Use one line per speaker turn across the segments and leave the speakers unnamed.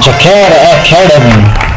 Jakarta eh, Academy.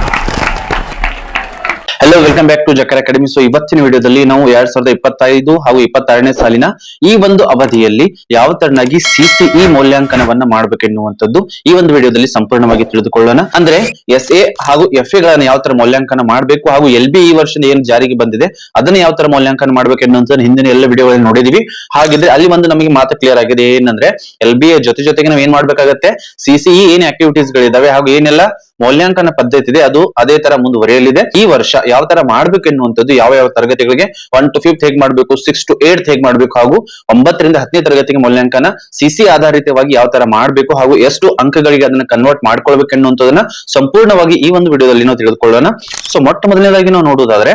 Hello welcome back to ಜಕರ್ academy so ಇವತ್ತಿನ ವಿಡಿಯೋದಲ್ಲಿ ನಾವು ಎರಡ್ ಸಾವಿರದ ಇಪ್ಪತ್ತೈದು ಹಾಗೂ ಇಪ್ಪತ್ತಾರನೇ ಸಾಲಿನ ಈ ಒಂದು ಅವಧಿಯಲ್ಲಿ ಯಾವ ತರನಾಗಿ ಸಿಸಿಇ ಮೌಲ್ಯಾಂಕನವನ್ನ ಮಾಡಬೇಕೆನ್ನುವಂಥದ್ದು ಈ ಒಂದು ವಿಡಿಯೋದಲ್ಲಿ ಸಂಪೂರ್ಣವಾಗಿ ತಿಳಿದುಕೊಳ್ಳೋಣ. ಅಂದ್ರೆ ಎಸ್ ಎ ಹಾಗೂ ಎಫ್ ಎಗಳನ್ನು ಯಾವ ತರ ಮೌಲ್ಯಾಂಕನ ಮಾಡಬೇಕು ಹಾಗೂ ಎಲ್ ಬಿ ಈ ವರ್ಷದ ಏನು ಜಾರಿಗೆ ಬಂದಿದೆ, ಅದನ್ನ ಯಾವ ತರ ಮೌಲ್ಯಾಂಕನ ಮಾಡ್ಬೇಕು ಎನ್ನುವಂಥದ್ದು ಹಿಂದಿನ ಎಲ್ಲ ವಿಡಿಯೋಗಳಲ್ಲಿ ನೋಡಿದೀವಿ. ಹಾಗಿದ್ರೆ ಅಲ್ಲಿ ಒಂದು ನಮಗೆ ಮಾತು ಕ್ಲಿಯರ್ ಆಗಿದೆ ಏನಂದ್ರೆ ಎಲ್ ಬಿ ಜೊತೆ ಜೊತೆಗೆ ನಾವು ಏನ್ ಮಾಡ್ಬೇಕಾಗತ್ತೆ? ಸಿಸಿಇ ಏನ್ ಆಕ್ಟಿವಿಟೀಸ್ ಗಳಿದಾವೆ ಹಾಗೂ ಏನೆಲ್ಲ ಮೌಲ್ಯಾಂಕನ ಪದ್ಧತಿ ಇದೆ ಅದು ಅದೇ ತರ ಮುಂದುವರಿಯಲಿದೆ. ಈ ವರ್ಷ ಯಾವ ತರ ಮಾಡ್ಬೇಕು ಎನ್ನುವಂಥದ್ದು ಯಾವ ಯಾವ ತರಗತಿಗಳಿಗೆ ಒನ್ ಟು ಫಿಫ್ತ್ ಹೇಗ್ ಮಾಡ್ಬೇಕು ಸಿಕ್ಸ್ ಟು ಏಟ್ ಹೇಗ್ ಮಾಡ್ಬೇಕು, ಹಾಗೂ ಒಂಬತ್ತರಿಂದ ಹತ್ತನೇ ತರಗತಿಗೆ ಮೌಲ್ಯಾಂಕನ ಸಿಸಿ ಆಧಾರಿತವಾಗಿ ಯಾವ ತರ ಮಾಡಬೇಕು, ಹಾಗೂ ಎಷ್ಟು ಅಂಕಗಳಿಗೆ ಅದನ್ನ ಕನ್ವರ್ಟ್ ಮಾಡ್ಕೊಳ್ಬೇಕು ಎನ್ನುವಂಥದ್ದನ್ನ ಸಂಪೂರ್ಣವಾಗಿ ಈ ಒಂದು ವಿಡಿಯೋದಲ್ಲಿ ನಾವು ತಿಳಿದುಕೊಳ್ಳೋಣ. ಸೊ ಮೊಟ್ಟ ಮೊದಲನೇದಾಗಿ ನಾವು ನೋಡುವುದಾದ್ರೆ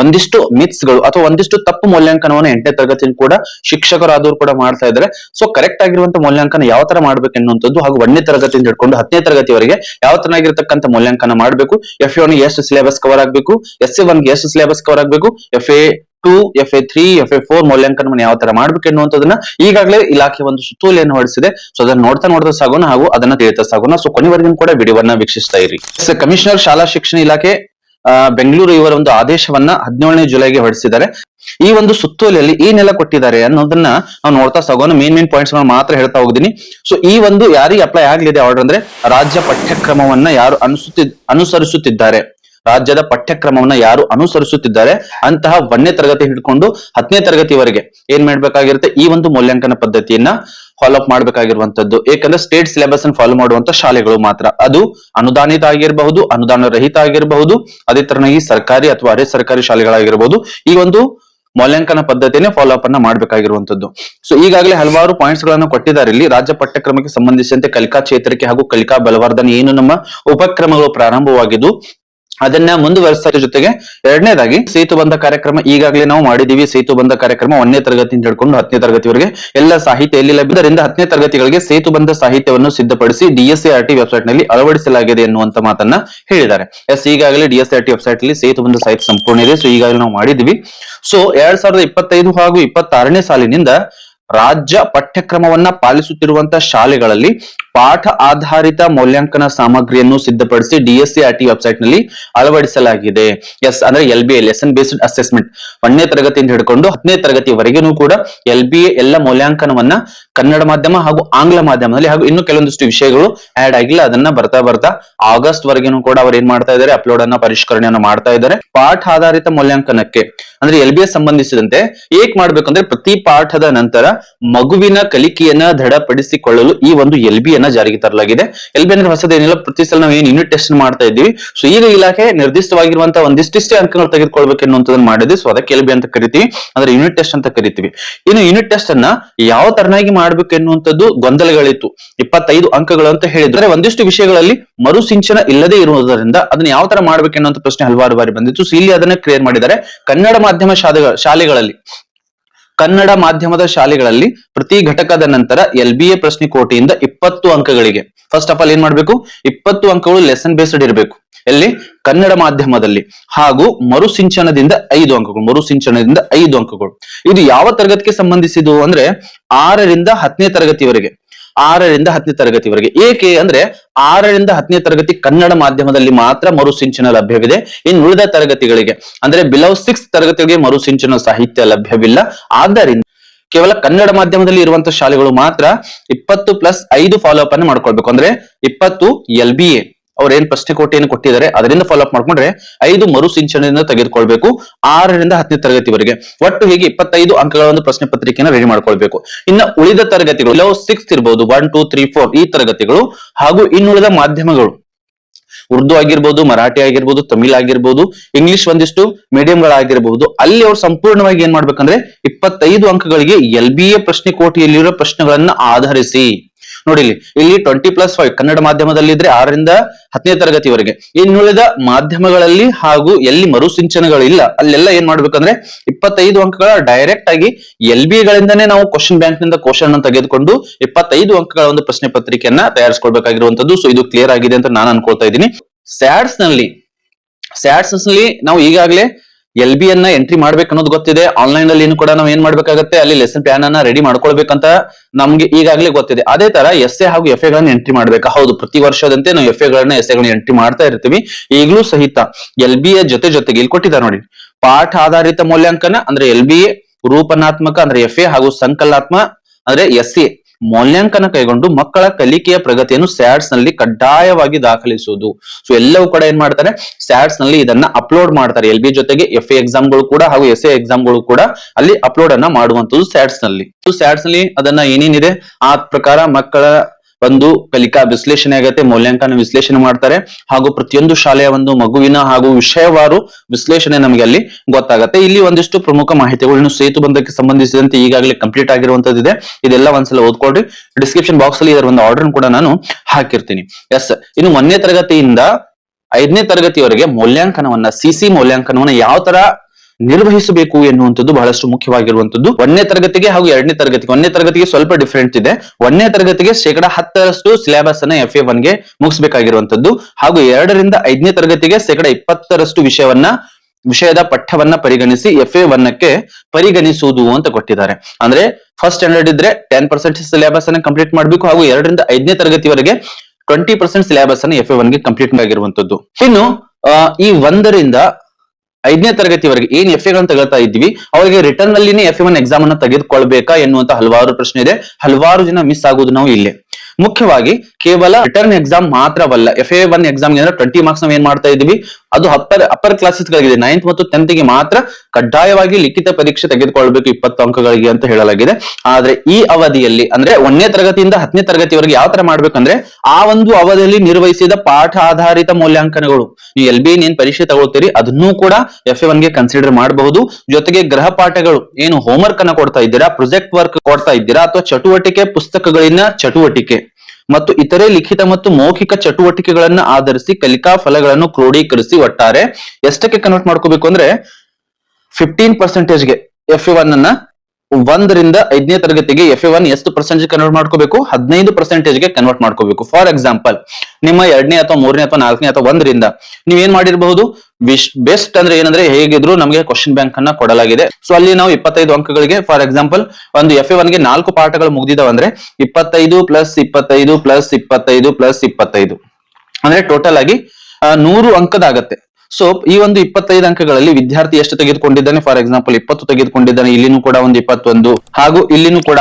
ಒಂದಿಷ್ಟು ಮಿತ್ಸ್ಗಳು ಅಥವಾ ಒಂದಿಷ್ಟು ತಪ್ಪು ಮೌಲ್ಯಾಂಕನವನ್ನು ಎಂಟನೇ ತರಗತಿಯಲ್ಲಿ ಕೂಡ ಶಿಕ್ಷಕರಾದವರು ಕೂಡ ಮಾಡ್ತಾ ಇದ್ದಾರೆ. ಸೊ ಕರೆಕ್ಟ್ ಆಗಿರುವಂತ ಮೌಲ್ಯಾಂಕನ ಯಾವ ತರ ಮಾಡ್ಬೇಕು ಎನ್ನುವಂಥದ್ದು ಹಾಗೂ ಒಂದನೇ ತರಗತಿಯಿಂದ ಹಿಡ್ಕೊಂಡು ಹತ್ತನೇ ತರಗತಿವರೆಗೆ ಯಾವ ತರನಾಗಿರ್ತಕ್ಕಂಥ ಮೌಲ್ಯಾಂಕನ ಮಾಡಬೇಕು? ಎಫ್ ಎ ಎಷ್ಟು ಸಿಲೆಬಸ್ ಕವರ್ ಆಗಬೇಕು? ಎಸ್ ಎ ಒನ್ಗೆ ಎಷ್ಟು ಸಿಲೆಬಸ್ ಕವರ್ ಆಗಬೇಕು? F A two F A three F A four ಮೌಲ್ಯಾಂಕನವನ್ನು ಯಾವ ತರ ಮಾಡ್ಬೇಕು ಈಗಾಗಲೇ ಇಲಾಖೆ ಒಂದು ಸುತ್ತೋಲೆಯನ್ನು ಹೊರಡಿಸಿದೆ. ಸೊ ಅದನ್ನ ನೋಡ್ತಾ ನೋಡ್ತಾ ಸಾಗೋಣ ಹಾಗೂ ಅದನ್ನ ತಿಳಿತಾ ಸಾಗೋಣ. ಸೊ ಕೊನೆವರೆಗೂ ಕೂಡ ವಿಡಿಯೋವನ್ನ ವೀಕ್ಷಿಸ್ತಾ ಇರಿ. ಕಮಿಷನರ್ ಶಾಲಾ ಶಿಕ್ಷಣ ಇಲಾಖೆ ಬೆಂಗಳೂರು ಇವರ ಒಂದು ಆದೇಶವನ್ನ ಹದಿನೇಳನೇ ಜುಲೈಗೆ ಹೊರಡಿಸಿದ್ದಾರೆ. ಈ ಒಂದು ಸುತ್ತೋಲೆಯಲ್ಲಿ ಏನೆಲ್ಲ ಕೊಟ್ಟಿದ್ದಾರೆ ಅನ್ನೋದನ್ನ ನಾವು ನೋಡ್ತಾ ಸಾಗೋಣ. ಮೇನ್ ಮೇನ್ ಪಾಯಿಂಟ್ಸ್ ಮಾತ್ರ ಹೇಳ್ತಾ ಹೋಗ್ತೀನಿ. ಸೊ ಈ ಒಂದು ಯಾರಿಗೆ ಅಪ್ಲೈ ಆಗ್ಲಿದೆ ಆರ್ಡರ್ ಅಂದ್ರೆ ರಾಜ್ಯ ಪಠ್ಯಕ್ರಮವನ್ನ ಯಾರು ಅನುಸುತ್ತಿ ಅನುಸರಿಸುತ್ತಿದ್ದಾರೆ? ರಾಜ್ಯದ ಪಠ್ಯಕ್ರಮವನ್ನ ಯಾರು ಅನುಸರಿಸುತ್ತಿದ್ದಾರೆ? ಅಂತಹ ಒಂದನೇ ತರಗತಿ ಹಿಡ್ಕೊಂಡು ಹತ್ತನೇ ತರಗತಿವರೆಗೆ ಏನ್ ಮಾಡ್ಬೇಕಾಗಿರುತ್ತೆ? ಈ ಒಂದು ಮೌಲ್ಯಾಂಕನ ಪದ್ಧತಿಯನ್ನ ಫಾಲೋ ಅಪ್ ಮಾಡಬೇಕಾಗಿರುವಂತದ್ದು ಏಕಂದ್ರೆ ಸ್ಟೇಟ್ ಸಿಲೆಬಸ್ ಅನ್ನು ಫಾಲೋ ಮಾಡುವಂತ ಶಾಲೆಗಳು ಮಾತ್ರ. ಅದು ಅನುದಾನಿತ ಆಗಿರಬಹುದು ಅನುದಾನ ರಹಿತ ಆಗಿರಬಹುದು, ಅದೇ ತರನಾಗಿ ಸರ್ಕಾರಿ ಅಥವಾ ಅರೆ ಸರ್ಕಾರಿ ಶಾಲೆಗಳಾಗಿರಬಹುದು, ಈ ಒಂದು ಮೌಲ್ಯಾಂಕನ ಪದ್ಧತಿನೇ ಫಾಲೋ ಅಪ್ ಅನ್ನ ಮಾಡಬೇಕಾಗಿರುವಂತದ್ದು ಸೊ ಈಗಾಗಲೇ ಹಲವಾರು ಪಾಯಿಂಟ್ಸ್ಗಳನ್ನು ಕೊಟ್ಟಿದ್ದಾರೆ. ಇಲ್ಲಿ ರಾಜ್ಯ ಪಠ್ಯಕ್ರಮಕ್ಕೆ ಸಂಬಂಧಿಸಿದಂತೆ ಕಲಿಕಾ ಚೇತರಿಕೆ ಹಾಗೂ ಕಲಿಕಾ ಬಲವರ್ಧನೆ ಏನು ನಮ್ಮ ಉಪಕ್ರಮಗಳು ಪ್ರಾರಂಭವಾಗಿದ್ದು ಅದನ್ನ ಮುಂದುವರಿಸೋದ್ರ ಜೊತೆಗೆ ಎರಡನೇದಾಗಿ ಸೇತು ಬಂಧ ಕಾರ್ಯಕ್ರಮ ಈಗಾಗಲೇ ನಾವು ಮಾಡಿದೀವಿ. ಸೇತು ಬಂಧ ಕಾರ್ಯಕ್ರಮ ಒಂದನೇ ತರಗತಿಯಿಂದ ಹಿಡ್ಕೊಂಡು ಹತ್ತನೇ ತರಗತಿವರೆಗೆ ಎಲ್ಲ ಸಾಹಿತ್ಯ ಎಲ್ಲಿ ಲಭ್ಯದರಿಂದ ಹತ್ತನೇ ತರಗತಿಗಳಿಗೆ ಸೇತು ಬಂಧ ಸಾಹಿತ್ಯವನ್ನು ಸಿದ್ಧಪಡಿಸಿ ಡಿಎಸ್ಸಿ ಟಿ ವೆಬ್ಸೈಟ್ನಲ್ಲಿ ಅಳವಡಿಸಲಾಗಿದೆ ಎನ್ನುವಂತ ಮಾತನ್ನ ಹೇಳಿದ್ದಾರೆ. ಎಸ್, ಈಗಾಗಲೇ ಡಿಎಸ್ಸಿ ಟಿ ವೆಬ್ಸೈಟ್ ಅಲ್ಲಿ ಸೇತು ಬಂಧ ಸಾಹಿತ್ಯ ಸಂಪೂರ್ಣ ಇದೆ. ಸೊ ಈಗಾಗಲೇ ನಾವು ಮಾಡಿದೀವಿ. ಸೊ ಎರಡ್ ಸಾವಿರದ ಇಪ್ಪತ್ತೈದು ಹಾಗೂ ಇಪ್ಪತ್ತಾರನೇ ಸಾಲಿನಿಂದ ರಾಜ್ಯ ಪಠ್ಯಕ್ರಮವನ್ನ ಪಾಲಿಸುತ್ತಿರುವಂತ ಶಾಲೆಗಳಲ್ಲಿ ಪಾಠ ಆಧಾರಿತ ಮೌಲ್ಯಾಂಕನ ಸಾಮಗ್ರಿಯನ್ನು ಸಿದ್ಧಪಡಿಸಿ ಡಿಎಸ್ಸಿ ಆರ್ ಟಿ ವೆಬ್ಸೈಟ್ನಲ್ಲಿ ಅಳವಡಿಸಲಾಗಿದೆ. ಎಸ್ ಅಂದ್ರೆ L B A lesson based assessment ಒಂದನೇ ತರಗತಿಯಿಂದ ಹಿಡ್ಕೊಂಡು ಹತ್ತನೇ ತರಗತಿವರೆಗೂ ಕೂಡ ಎಲ್ ಬಿ ಎ ಎಲ್ಲ ಮೌಲ್ಯಾಂಕನವನ್ನ ಕನ್ನಡ ಮಾಧ್ಯಮ ಹಾಗೂ ಆಂಗ್ಲ ಮಾಧ್ಯಮದಲ್ಲಿ ಹಾಗೂ ಇನ್ನು ಕೆಲವೊಂದಿಷ್ಟು ವಿಷಯಗಳು ಆಡ್ ಆಗಿಲ್ಲ. ಅದನ್ನ ಬರ್ತಾ ಬರ್ತಾ ಆಗಸ್ಟ್ ವರೆಗೂ ಕೂಡ ಅವ್ರು ಏನ್ ಮಾಡ್ತಾ ಇದ್ದಾರೆ? ಅಪ್ಲೋಡ್ ಅನ್ನ ಪರಿಷ್ಕರಣೆಯನ್ನು ಮಾಡ್ತಾ ಇದ್ದಾರೆ. ಪಾಠ ಆಧಾರಿತ ಮೌಲ್ಯಾಂಕನಕ್ಕೆ. ಅಂದ್ರೆ ಎಲ್ ಬಿ ಎಸ್ ಸಂಬಂಧಿಸಿದಂತೆ ಏಕ್ ಮಾಡ್ಬೇಕಂದ್ರೆ ಪ್ರತಿ ಪಾಠದ ನಂತರ ಮಗುವಿನ ಕಲಿಕೆಯನ್ನ ದೃಢಪಡಿಸಿಕೊಳ್ಳಲು ಈ ಒಂದು ಎಲ್ ಬಿ ಜಾರಿಗೆ ತರಲಾಗಿದೆ. ಎಲ್ ಬಿ ಅಂದ್ರೆ ಹೊಸದೇನಿಲ್ಲ ಪ್ರತಿ ಸಲ ನಾವು ಏನು ಯೂನಿಟ್ ಟೆಸ್ಟ್ ಮಾಡ್ತಾ ಇದ್ದೀವಿ. ಸೊ ಈಗ ಇಲಾಖೆ ನಿರ್ದಿಷ್ಟವಾಗಿರುವಂತಹ ಒಂದಿಷ್ಟಿಷ್ಟೇ ಅಂಕಗಳು ತೆಗೆದುಕೊಳ್ಬೇಕು ಅನ್ನುವಂಥದ್ದನ್ನ ಮಾಡಿದ್ವಿ ಸೊ ಅದಕ್ಕೆ ಎಲ್ ಬಿ ಅಂತ ಕರಿತೀವಿ. ಅಂದ್ರೆ ಯೂನಿಟ್ ಟೆಸ್ಟ್ ಅಂತ ಕರಿತೀವಿ. ಇನ್ನು ಯೂನಿಟ್ ಟೆಸ್ಟ್ ಅನ್ನ ಯಾವ ತರನಾಗಿ ಮಾಡ್ಬೇಕು ಎನ್ನುವಂಥದ್ದು ಗೊಂದಲಗಳಿತ್ತು. ಇಪ್ಪತ್ತೈದು ಅಂಕಗಳು ಅಂತ ಹೇಳಿದ್ರೆ. ಒಂದಿಷ್ಟು ವಿಷಯಗಳಲ್ಲಿ ಮರುಸಿಂಚನ ಇಲ್ಲದೆ ಇರುವುದರಿಂದ ಅದನ್ನ ಯಾವ ತರ ಮಾಡ್ಬೇಕು ಪ್ರಶ್ನೆ ಹಲವಾರು ಬಾರಿ ಬಂದಿತ್ತು. ಸೊ ಇಲ್ಲಿ ಅದನ್ನ ಕ್ರಿಯೇಟ್ ಮಾಡಿದ್ದಾರೆ. ಕನ್ನಡ ಮಾಧ್ಯಮ ಶಾಲೆಗಳ ಶಾಲೆಗಳಲ್ಲಿ. ಕನ್ನಡ ಮಾಧ್ಯಮದ ಶಾಲೆಗಳಲ್ಲಿ ಪ್ರತಿ ಘಟಕದ ನಂತರ ಎಲ್ ಬಿ ಎ ಪ್ರಶ್ನೆ ಕೋಟಿಯಿಂದ ಇಪ್ಪತ್ತು ಅಂಕಗಳಿಗೆ. ಫಸ್ಟ್ ಆಫ್ ಆಲ್ ಏನ್ ಮಾಡ್ಬೇಕು? ಇಪ್ಪತ್ತು ಅಂಕಗಳು ಲೆಸನ್ ಬೇಸ್ಡ್ ಇರಬೇಕು. ಎಲ್ಲಿ? ಕನ್ನಡ ಮಾಧ್ಯಮದಲ್ಲಿ. ಹಾಗೂ ಮರುಸಿಂಚನದಿಂದ ಐದು ಅಂಕಗಳು ಮರುಸಿಂಚನದಿಂದ ಐದು ಅಂಕಗಳು. ಇದು ಯಾವ ತರಗತಿಗೆ ಸಂಬಂಧಿಸಿದ್ದು? ಅಂದ್ರೆ ಆರರಿಂದ ಹತ್ತನೇ ತರಗತಿವರೆಗೆ. ಆರರಿಂದ ಹತ್ತನೇ ತರಗತಿವರೆಗೆ ಏಕೆ ಅಂದ್ರೆ ಆರರಿಂದ ಹತ್ತನೇ ತರಗತಿ ಕನ್ನಡ ಮಾಧ್ಯಮದಲ್ಲಿ ಮಾತ್ರ ಮರುಸಿಂಚನ ಲಭ್ಯವಿದೆ. ಇನ್ನು ಉಳಿದ ತರಗತಿಗಳಿಗೆ, ಅಂದ್ರೆ ಬಿಲೋ ಸಿಕ್ಸ್ ತರಗತಿಗಳಿಗೆ ಮರುಸಿಂಚನ ಸಾಹಿತ್ಯ ಲಭ್ಯವಿಲ್ಲ. ಆದ್ದರಿಂದ ಕೇವಲ ಕನ್ನಡ ಮಾಧ್ಯಮದಲ್ಲಿ ಇರುವಂತಹ ಶಾಲೆಗಳು ಮಾತ್ರ ಇಪ್ಪತ್ತು ಪ್ಲಸ್ ಐದು ಫಾಲೋ ಅಪ್ ಅನ್ನು ಮಾಡ್ಕೊಳ್ಬೇಕು. ಅಂದ್ರೆ ಇಪ್ಪತ್ತು ಎಲ್ ಬಿ ಎ ಅವ್ರು ಏನ್ ಪ್ರಶ್ನೆ ಕೋಟೆಯನ್ನು ಕೊಟ್ಟಿದ್ದಾರೆ, ಅದರಿಂದ ಫಾಲೋ ಅಪ್ ಮಾಡ್ಕೊಂಡ್ರೆ ಐದು ಮರುಸಿಂಚನದಿಂದ ತೆಗೆದುಕೊಳ್ಬೇಕು, ಆರರಿಂದ ಹತ್ತನೇ ತರಗತಿವರೆಗೆ. ಒಟ್ಟು ಹೀಗೆ ಇಪ್ಪತ್ತೈದು ಅಂಕಗಳ ಒಂದು ಪ್ರಶ್ನೆ ಪತ್ರಿಕೆಯನ್ನು ರೆಡಿ ಮಾಡ್ಕೊಳ್ಬೇಕು. ಇನ್ನ ಉಳಿದ ತರಗತಿಗಳು ಇಲ್ಲ ಸಿಕ್ಸ್ ಇರಬಹುದು ಒನ್ ಟೂ ತ್ರೀ ಫೋರ್ ಈ ತರಗತಿಗಳು, ಹಾಗೂ ಇನ್ನುಳಿದ ಮಾಧ್ಯಮಗಳು. ಉರ್ದು ಆಗಿರ್ಬೋದು, ಮರಾಠಿ ಆಗಿರ್ಬೋದು, ತಮಿಳ್ ಆಗಿರ್ಬೋದು ಇಂಗ್ಲಿಷ್ ಒಂದಿಷ್ಟು ಮೀಡಿಯಂಗಳಾಗಿರ್ಬಹುದು ಅಲ್ಲಿ ಅವ್ರು ಸಂಪೂರ್ಣವಾಗಿ ಏನ್ ಮಾಡ್ಬೇಕಂದ್ರೆ ಇಪ್ಪತ್ತೈದು ಅಂಕಗಳಿಗೆ ಎಲ್ ಬಿ ಎ ಪ್ರಶ್ನೆ ಕೋಟಿಯಲ್ಲಿರೋ ಪ್ರಶ್ನೆಗಳನ್ನ ಆಧರಿಸಿ. ನೋಡಿ ಇಲ್ಲಿ ಇಲ್ಲಿ ಟ್ವೆಂಟಿ ಪ್ಲಸ್ ಫೈವ್ ಕನ್ನಡ ಮಾಧ್ಯಮದಲ್ಲಿ ಇದ್ರೆ ಆರರಿಂದ ಹತ್ತನೇ ತರಗತಿವರೆಗೆ. ಇನ್ನುಳಿದ ಮಾಧ್ಯಮಗಳಲ್ಲಿ ಹಾಗೂ ಎಲ್ಲಿ ಮರುಸಿಂಚನಗಳಿಲ್ಲ ಅಲ್ಲೆಲ್ಲ ಏನ್ ಮಾಡ್ಬೇಕಂದ್ರೆ ಇಪ್ಪತ್ತೈದು ಅಂಕಗಳ ಡೈರೆಕ್ಟ್ ಆಗಿ ಎಲ್ ಬಿ ಗಳಿಂದನೇ ನಾವು ಕ್ವಶನ್ ಬ್ಯಾಂಕ್ನಿಂದ ಕ್ವಶನ್ ಅನ್ನು ತೆಗೆದುಕೊಂಡು ಇಪ್ಪತ್ತೈದು ಅಂಕಗಳ ಒಂದು ಪ್ರಶ್ನೆ ಪತ್ರಿಕೆಯನ್ನ ತಯಾರಿಸ್ಕೊಳ್ಬೇಕಾಗಿರುವಂತದ್ದು. ಸೊ ಇದು ಕ್ಲಿಯರ್ ಆಗಿದೆ ಅಂತ ನಾನು ಅನ್ಕೊಳ್ತಾ ಇದ್ದೀನಿ. ಸ್ಯಾಡ್ಸ್ನಲ್ಲಿ ಸ್ಯಾಡ್ಸ್ನಲ್ಲಿ ನಾವು ಈಗಾಗಲೇ ಎಲ್ ಬಿ ಅನ್ನ ಎಂಟ್ರಿ ಮಾಡ್ಬೇಕು ಅನ್ನೋದು ಗೊತ್ತಿದೆ. ಆನ್ಲೈನ್ ಅಲ್ಲಿ ಕೂಡ ನಾವು ಏನ್ ಮಾಡ್ಬೇಕಾಗತ್ತೆ? ಅಲ್ಲಿ ಲೆಸನ್ ಪ್ಲಾನ್ ಅನ್ನ ರೆಡಿ ಮಾಡ್ಕೊಳ್ಬೇಕಂತ ನಮ್ಗೆ ಈಗಾಗಲೇ ಗೊತ್ತಿದೆ. ಅದೇ ತರ ಎಸ್ ಎ ಹಾಗೂ ಎಫ್ ಎ ಗಳನ್ನ ಎಂಟ್ರಿ ಮಾಡ್ಬೇಕಾ? ಹೌದು, ಪ್ರತಿ ವರ್ಷದಂತೆ ನಾವು ಎಫ್ ಎ ಗಳನ್ನ ಎಸ್ ಎಗಳನ್ನ ಎಂಟ್ರಿ ಮಾಡ್ತಾ ಇರ್ತೀವಿ. ಈಗಲೂ ಸಹಿತ ಎಲ್ ಬಿ ಎ ಜೊತೆ ಜೊತೆಗೆ ಇಲ್ಲಿ ಕೊಟ್ಟಿದ್ದಾರೆ ನೋಡಿ. ಪಾಠ ಆಧಾರಿತ ಮೌಲ್ಯಾಂಕನ ಅಂದ್ರೆ ಎಲ್ ಬಿ ಎ ರೂಪನಾತ್ಮಕ ಅಂದ್ರೆ ಎಫ್ ಎ ಹಾಗೂ ಸಂಕಲನಾತ್ಮ ಅಂದ್ರೆ ಎಸ್ ಎ ಮೌಲ್ಯಾಂಕನ ಕೈಗೊಂಡು ಮಕ್ಕಳ ಕಲಿಕೆಯ ಪ್ರಗತಿಯನ್ನು ಸ್ಯಾಡ್ಸ್ನಲ್ಲಿ ಕಡ್ಡಾಯವಾಗಿ ದಾಖಲಿಸುವುದು. ಸೊ ಎಲ್ಲವೂ ಕೂಡ ಏನ್ ಮಾಡ್ತಾರೆ? ಸ್ಯಾಡ್ಸ್ನಲ್ಲಿ ಇದನ್ನ ಅಪ್ಲೋಡ್ ಮಾಡ್ತಾರೆ. ಎಲ್ ಬಿ ಜೊತೆಗೆ ಎಫ್ ಎ ಗಳು ಕೂಡ ಹಾಗೂ ಎಸ್ ಎ ಗಳು ಕೂಡ ಅಲ್ಲಿ ಅಪ್ಲೋಡ್ ಅನ್ನ ಮಾಡುವಂತದ್ದು ಸ್ಯಾಟ್ಸ್ನಲ್ಲಿ. ಸ್ಯಾಡ್ಸ್ನಲ್ಲಿ ಅದನ್ನ ಏನೇನಿದೆ? ಆ ಪ್ರಕಾರ ಮಕ್ಕಳ ಒಂದು ಕಲಿಕಾ ವಿಶ್ಲೇಷಣೆ ಆಗತ್ತೆ, ಮೌಲ್ಯಾಂಕನ ವಿಶ್ಲೇಷಣೆ ಮಾಡ್ತಾರೆ. ಹಾಗೂ ಪ್ರತಿಯೊಂದು ಶಾಲೆಯ ಒಂದು ಮಗುವಿನ ಹಾಗೂ ವಿಷಯವಾರು ವಿಶ್ಲೇಷಣೆ ನಮಗೆ ಅಲ್ಲಿ ಗೊತ್ತಾಗತ್ತೆ. ಇಲ್ಲಿ ಒಂದಿಷ್ಟು ಪ್ರಮುಖ ಮಾಹಿತಿಗಳನ್ನು ಸೇತು ಬಂಧಕ್ಕೆ ಸಂಬಂಧಿಸಿದಂತೆ ಈಗಾಗಲೇ ಕಂಪ್ಲೀಟ್ ಆಗಿರುವಂತದ್ದಿದೆ. ಇದೆಲ್ಲ ಒಂದ್ಸಲ ಓದ್ಕೊಳ್ರಿ. ಡಿಸ್ಕ್ರಿಪ್ಷನ್ ಬಾಕ್ಸ್ ಅಲ್ಲಿ ಇದರ ಒಂದು ಆರ್ಡರ್ ಕೂಡ ನಾನು ಹಾಕಿರ್ತೀನಿ. ಎಸ್ ಇನ್ನು ಒಂದನೇ ತರಗತಿಯಿಂದ ಐದನೇ ತರಗತಿಯವರೆಗೆ ಮೌಲ್ಯಾಂಕನವನ್ನ ಸಿಸಿ ಮೌಲ್ಯಾಂಕನವನ್ನ ಯಾವ ತರ ನಿರ್ವಹಿಸಬೇಕು ಎನ್ನುವಂಥದ್ದು ಬಹಳಷ್ಟು ಮುಖ್ಯವಾಗಿರುವಂತದ್ದು ಒಂದನೇ ತರಗತಿಗೆ ಹಾಗೂ ಎರಡನೇ ತರಗತಿಗೆ, ಒಂದನೇ ತರಗತಿಗೆ ಸ್ವಲ್ಪ ಡಿಫ್ರೆಂಟ್ ಇದೆ. ಒಂದನೇ ತರಗತಿಗೆ ಶೇಕಡ ಹತ್ತರಷ್ಟು ಸಿಲೆಬಸ್ ಅನ್ನ ಎಫ್ ಎ ಒನ್ಗೆ ಮುಗಿಸಬೇಕಾಗಿರುವಂತದ್ದು ಹಾಗೂ ಎರಡರಿಂದ ಐದನೇ ತರಗತಿಗೆ ಶೇಕಡ ಇಪ್ಪತ್ತರಷ್ಟು ವಿಷಯವನ್ನ, ವಿಷಯದ ಪಠ್ಯವನ್ನ ಪರಿಗಣಿಸಿ ಎಫ್ ಎ ಒನ್ನಕ್ಕೆ ಪರಿಗಣಿಸುವುದು ಅಂತ ಕೊಟ್ಟಿದ್ದಾರೆ. ಅಂದ್ರೆ ಫಸ್ಟ್ ಸ್ಟ್ಯಾಂಡರ್ಡ್ ಇದ್ರೆ ಟೆನ್ ಪರ್ಸೆಂಟ್ ಸಿಲೆಬಸ್ ಅನ್ನ ಕಂಪ್ಲೀಟ್ ಮಾಡಬೇಕು, ಹಾಗೂ ಎರಡರಿಂದ ಐದನೇ ತರಗತಿವರೆಗೆ ಟ್ವೆಂಟಿ ಪರ್ಸೆಂಟ್ ಸಿಲೆಬಸ್ ಅನ್ನ ಎಫ್ ಎ ಒನ್ಗೆ ಕಂಪ್ಲೀಟ್ ಆಗಿರುವಂತದ್ದು ಇನ್ನು ಈ ಒಂದರಿಂದ ಐದನೇ ತರಗತಿವರೆಗೆ ಏನ್ ಎಫ್ ಎಗಳನ್ನು ತಗೊಳ್ತಾ ಇದ್ವಿ ಅವರಿಗೆ ರಿಟರ್ನ್ ಅಲ್ಲಿನೇ ಎಫ್ ಒನ್ ಎಕ್ಸಾಮ್ ಅನ್ನ ತೆಗೆದುಕೊಳ್ಬೇಕಾ ಎನ್ನುವಂತ ಹಲವಾರು ಪ್ರಶ್ನೆ ಇದೆ. ಹಲವಾರು ಜನ ಮಿಸ್ ಆಗುವುದು ನಾವು ಇಲ್ಲಿ. ಮುಖ್ಯವಾಗಿ ಕೇವಲ ರಿಟರ್ನ್ ಎಕ್ಸಾಮ್ ಮಾತ್ರವಲ್ಲ F A one exam twenty marks ನಾವು ಏನ್ ಮಾಡ್ತಾ ಇದೀವಿ ಅದು ಅಪ್ಪರ್ ಅಪ್ಪರ್ ಕ್ಲಾಸಸ್ ಗಳಿಗೆ ನೈನ್ತ್ ಮತ್ತು ಟೆಂತ್ಗೆ ಮಾತ್ರ ಕಡ್ಡಾಯವಾಗಿ ಲಿಖಿತ ಪರೀಕ್ಷೆ ತೆಗೆದುಕೊಳ್ಬೇಕು ಇಪ್ಪತ್ತು ಅಂಕಗಳಿಗೆ ಅಂತ ಹೇಳಲಾಗಿದೆ. ಆದ್ರೆ ಈ ಅವಧಿಯಲ್ಲಿ, ಅಂದ್ರೆ ಒಂದನೇ ತರಗತಿಯಿಂದ ಹತ್ತನೇ ತರಗತಿವರೆಗೆ ಯಾವ ತರ ಮಾಡ್ಬೇಕಂದ್ರೆ, ಆ ಒಂದು ಅವಧಿಯಲ್ಲಿ ನಿರ್ವಹಿಸಿದ ಪಾಠ ಆಧಾರಿತ ಮೌಲ್ಯಾಂಕನಗಳು. ನೀವು ಎಲ್ ಬಿ ಏನ್ ಪರೀಕ್ಷೆ ತಗೋತೀರಿ ಅದನ್ನೂ ಕೂಡ ಎಫ್ ಎ ಒನ್ಗೆ ಕನ್ಸಿಡರ್ ಮಾಡಬಹುದು. ಜೊತೆಗೆ ಗೃಹ ಪಾಠಗಳು, ಏನು ಹೋಮ್ವರ್ಕ್ ಅನ್ನ ಕೊಡ್ತಾ ಇದ್ದೀರಾ ಪ್ರೊಜೆಕ್ಟ್ ವರ್ಕ್ ಕೊಡ್ತಾ ಇದ್ದೀರಾ, ಅಥವಾ ಚಟುವಟಿಕೆ ಪುಸ್ತಕಗಳಿಂದ ಚಟುವಟಿಕೆ. ಮತ್ತು ಇತರೆ ಲಿಖಿತ ಮತ್ತು ಮೌಖಿಕ ಚಟುವಟಿಕೆಗಳನ್ನ ಆಧರಿಸಿ ಕಲಿಕಾ ಫಲಗಳನ್ನು ಕ್ರೋಢೀಕರಿಸಿ ಒಟ್ಟಾರೆ ಎಷ್ಟಕ್ಕೆ ಕನ್ವರ್ಟ್ ಮಾಡ್ಕೋಬೇಕು ಅಂದ್ರೆ ಫಿಫ್ಟೀನ್ ಪರ್ಸೆಂಟೇಜ್ಗೆ ಎಫ್ ಎ ಒನ್ ಅನ್ನ ಒಂದರಿಂದ ಐದನೇ ತರಗತಿಗೆ ಎಫ್ ಎ ಒನ್ ಎಷ್ಟು ಪರ್ಸೆಂಟೇಜ್ ಕನ್ವರ್ಟ್ ಮಾಡ್ಕೋಬೇಕು? ಹದಿನೈದು ಪರ್ಸೆಂಟೇಜ್ಗೆ ಕನ್ವರ್ಟ್ ಮಾಡ್ಕೋಬೇಕು. ಫಾರ್ ಎಕ್ಸಾಂಪಲ್ ನಿಮ್ಮ ಎರಡನೇ ಅಥವಾ ಮೂರನೇ ಅಥವಾ ನಾಲ್ಕನೇ ಅಥವಾ ಒಂದರಿಂದ ನೀವೇನ್ ಮಾಡಿರಬಹುದು? ಬೆಸ್ಟ್ ಅಂದ್ರೆ ಏನಂದ್ರೆ ಹೇಗಿದ್ರು ನಮಗೆ ಕ್ವಶನ್ ಬ್ಯಾಂಕ್ ಅನ್ನ ಕೊಡಲಾಗಿದೆ. ಸೊ ಅಲ್ಲಿ ನಾವು ಇಪ್ಪತ್ತೈದು ಅಂಕಗಳಿಗೆ ಫಾರ್ ಎಕ್ಸಾಂಪಲ್ ಒಂದು ಎಫ್ ಎ ಗೆ ನಾಲ್ಕು ಪಾಠಗಳು ಮುಗಿದಿದಾವಂದ್ರೆ ಇಪ್ಪತ್ತೈದು ಪ್ಲಸ್ ಇಪ್ಪತ್ತೈದು ಪ್ಲಸ್ ಇಪ್ಪತ್ತೈದು ಪ್ಲಸ್ ಇಪ್ಪತ್ತೈದು. ಅಂದ್ರೆ ಟೋಟಲ್ ಆಗಿ ನೂರು ಅಂಕದಾಗತ್ತೆ. ಸೊ ಈ ಒಂದು ಇಪ್ಪತ್ತೈದು ಅಂಕಗಳಲ್ಲಿ ವಿದ್ಯಾರ್ಥಿ ಎಷ್ಟು ತೆಗೆದುಕೊಂಡಿದ್ದಾನೆ? ಫಾರ್ ಎಕ್ಸಾಂಪಲ್ ಇಪ್ಪತ್ತು ತೆಗೆದುಕೊಂಡಿದ್ದಾನೆ, ಇಲ್ಲಿನೂ ಕೂಡ ಒಂದು ಇಪ್ಪತ್ತೊಂದು. ಹಾಗೂ ಇಲ್ಲಿನೂ ಕೂಡ